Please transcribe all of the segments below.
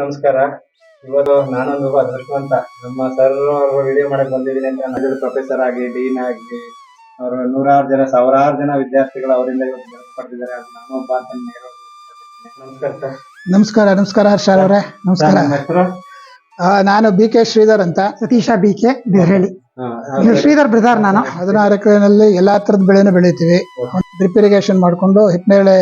ನಮಸ್ಕಾರ. ಇವತ್ತು ನಾನೊಂದು ಅದೃಷ್ಟವಂತ. ನಮ್ಮ ಸರ್ ಅವರು ವಿಡಿಯೋ ಮಾಡಕ್ ಬಂದಿದ್ದೀನಿ ಅಂತ ಪ್ರೊಫೆಸರ್ ಆಗಿ ಡೀನ್ ಆಗಿ ಅವರು ನೂರಾರು ಜನ ಸಾವಿರಾರು ಜನ ವಿದ್ಯಾರ್ಥಿಗಳು ಅವರಿಂದ ಪಡೆದಿದ್ದಾರೆ. ನಾನು ಒಬ್ಬ ಅಂತ ನಮಸ್ಕಾರ ಸರ್ ನಮಸ್ಕಾರ ನಮಸ್ಕಾರ ಹರ್ಷ ಅವರೇ. ನಮಸ್ಕಾರ. ಹೆಸರು? ನಾನು ಬಿ ಕೆ ಶ್ರೀಧರ್ ಅಂತ. Satisha B K Dehalli Sridhar brother ನಾನು. ಹದಿನಾರು ಎಕರೆನಲ್ಲಿ ಎಲ್ಲಾ ತರದ ಬೆಳೆನೂ ಬೆಳಿತೀವಿ. ಡ್ರಿಪ್ ಇರಿಗೇಷನ್ ಮಾಡ್ಕೊಂಡು ಹಿಪ್ಪನೇಳೆ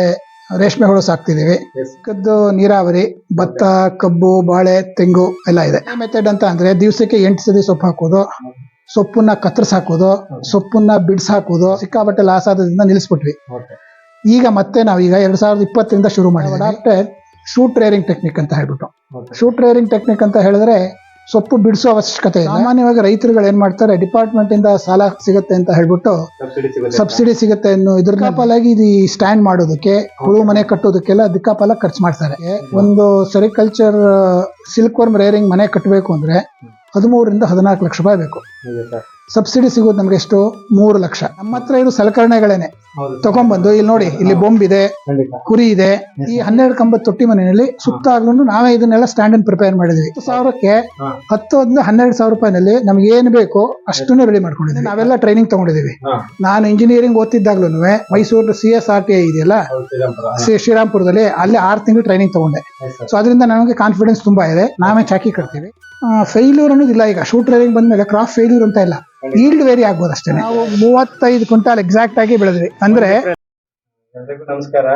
ರೇಷ್ಮೆ ಹುಳು ಸಾಕ್ತಿದೀವಿ Yes. ಕದ್ದು ನೀರಾವರಿ ಭತ್ತ ಕಬ್ಬು ಬಾಳೆ ತೆಂಗು ಎಲ್ಲ ಇದೆ. ಮೆಥಡ್ ಅಂತ ಅಂದ್ರೆ ದಿವಸಕ್ಕೆ ಎಂಟು ಸತಿ ಸೊಪ್ಪು ಹಾಕೋದು ಸೊಪ್ಪನ್ನ ಕತ್ತರಿಸಿ ಹಾಕೋದು ಸೊಪ್ಪನ್ನ ಬಿಡ್ಸ್ ಹಾಕೋದು ಸಿಕ್ಕಾಪಟ್ಟೆ ಲಾಸ್ ಆದ್ರಿಂದ ನಿಲ್ಲಿಸ್ಬಿಟ್ವಿ. ಈಗ ಮತ್ತೆ ನಾವು ಈಗ ಎರಡ್ ಸಾವಿರದ ಇಪ್ಪತ್ತರಿಂದ ಶುರು ಮಾಡಿದ್ವಿ ಆಫ್ಟರ್ ಶೂಟ್ ರೇರಿಂಗ್ ಟೆಕ್ನಿಕ್ ಅಂತ ಹೇಳ್ಬಿಟ್ಟು. ಶೂ ಶೂಟ್ ರೇರಿಂಗ್ ಟೆಕ್ನಿಕ್ ಅಂತ ಹೇಳಿದ್ರೆ ಸೊಪ್ಪು ಬಿಡಿಸೋ ಅವಶ್ಯಕತೆ ಇಲ್ಲ. ಸಾಮಾನ್ಯವಾಗಿ ರೈತರುಗಳು ಏನ್ ಮಾಡ್ತಾರೆ ಡಿಪಾರ್ಟ್ಮೆಂಟ್ ಇಂದ ಸಾಲ ಸಿಗುತ್ತೆ ಅಂತ ಹೇಳ್ಬಿಟ್ಟು ಸಬ್ಸಿಡಿ ಸಿಗುತ್ತೆ. ಅನ್ನೋ ಇದ್ರ ದಿಕ್ಕಾಪಾಲಾಗಿ ಇದು ಸ್ಟ್ಯಾಂಡ್ ಮಾಡೋದಕ್ಕೆ ಹುಳು ಮನೆ ಕಟ್ಟೋದಕ್ಕೆಲ್ಲ ದಿಕ್ಕಾಪಾಲ ಖರ್ಚು ಮಾಡ್ತಾರೆ. ಒಂದು ಸೆರಿಕಲ್ಚರ್ ಸಿಲ್ಕ್ ವರ್ಮ್ ರೇರಿಂಗ್ ಮನೆ ಕಟ್ಟಬೇಕು ಅಂದ್ರೆ ಹದಿಮೂರರಿಂದ ಹದಿನಾಲ್ಕು ಲಕ್ಷ ರೂಪಾಯಿ ಬೇಕು. ಸಬ್ಸಿಡಿ ಸಿಗೋದು ನಮ್ಗೆ ಎಷ್ಟು? ಮೂರು ಲಕ್ಷ. ನಮ್ಮ ಹತ್ರ ಇರೋ ಸಲಕರಣೆಗಳೇನೆ. ತಗೊಂಡ್ಬಂದು ಇಲ್ಲಿ ನೋಡಿ ಇಲ್ಲಿ ಬೊಂಬ್ ಇದೆ ಕುರಿ ಇದೆ ಈ ಹನ್ನೆರಡು ಕಂಬದ ತೊಟ್ಟಿ ಮನೆಯಲ್ಲಿ ಸುತ್ತಾಗ್ಲೂ ನಾವೇ ಇದನ್ನೆಲ್ಲ ಸ್ಟ್ಯಾಂಡ್ ಅನ್ನು ಪ್ರಿಪೇರ್ ಮಾಡಿದ್ವಿ. ಹತ್ತು ಸಾವಿರಕ್ಕೆ. ಹತ್ತು ಹದಿನ ಹನ್ನೆರಡು ಸಾವಿರ ರೂಪಾಯಿನಲ್ಲಿ ನಮ್ಗೆ ಏನ್ ಬೇಕು ಅಷ್ಟನ್ನೇ ರೆಡಿ ಮಾಡ್ಕೊಂಡಿದ್ವಿ. ನಾವೆಲ್ಲ ಟ್ರೈನಿಂಗ್ ತಗೊಂಡಿದೀವಿ ನಾನು engineering ಓದ್ತಿದ್ದಾಗ್ಲೂ Mysuru C S R T I ಇದೆಯಲ್ಲ? ಶ್ರೀರಾಮ್ಪುರದಲ್ಲಿ ಅಲ್ಲಿ ಆರು ತಿಂಗಳು ಟ್ರೈನಿಂಗ್ ತಗೊಂಡೆ. ಸೊ ಅದರಿಂದ ನಮಗೆ ಕಾನ್ಫಿಡೆನ್ಸ್ ತುಂಬಾ ಇದೆ. ನಾವೇ ಚಾಕಿ ಕಟ್ತೀವಿ. ಫೇಲ್ಯೂರ್ ಅನ್ನೋದಿಲ್ಲ ಈಗ. ಶೂಟ್ ಟ್ರೈನಿಂಗ್ ಬಂದ್ಮೇಲೆ ಕ್ರಾಫ್ಟ್ ಫೇಲ್ಯೂರ್ ಅಂತ ಇಲ್ಲ. ಈಲ್ಡ್ ವೇರಿ ಆಗ್ಬೋದು ಅಷ್ಟೇ. ನಾವು ಮೂವತ್ತೈದು ಕ್ವಿಂಟಾಲ್ ಎಕ್ಸಾಕ್ಟ್ ಆಗಿ ಬೆಳೆದ್ವಿ. ಅಂದ್ರೆ ಎಲ್ರಿಗೂ ನಮಸ್ಕಾರ.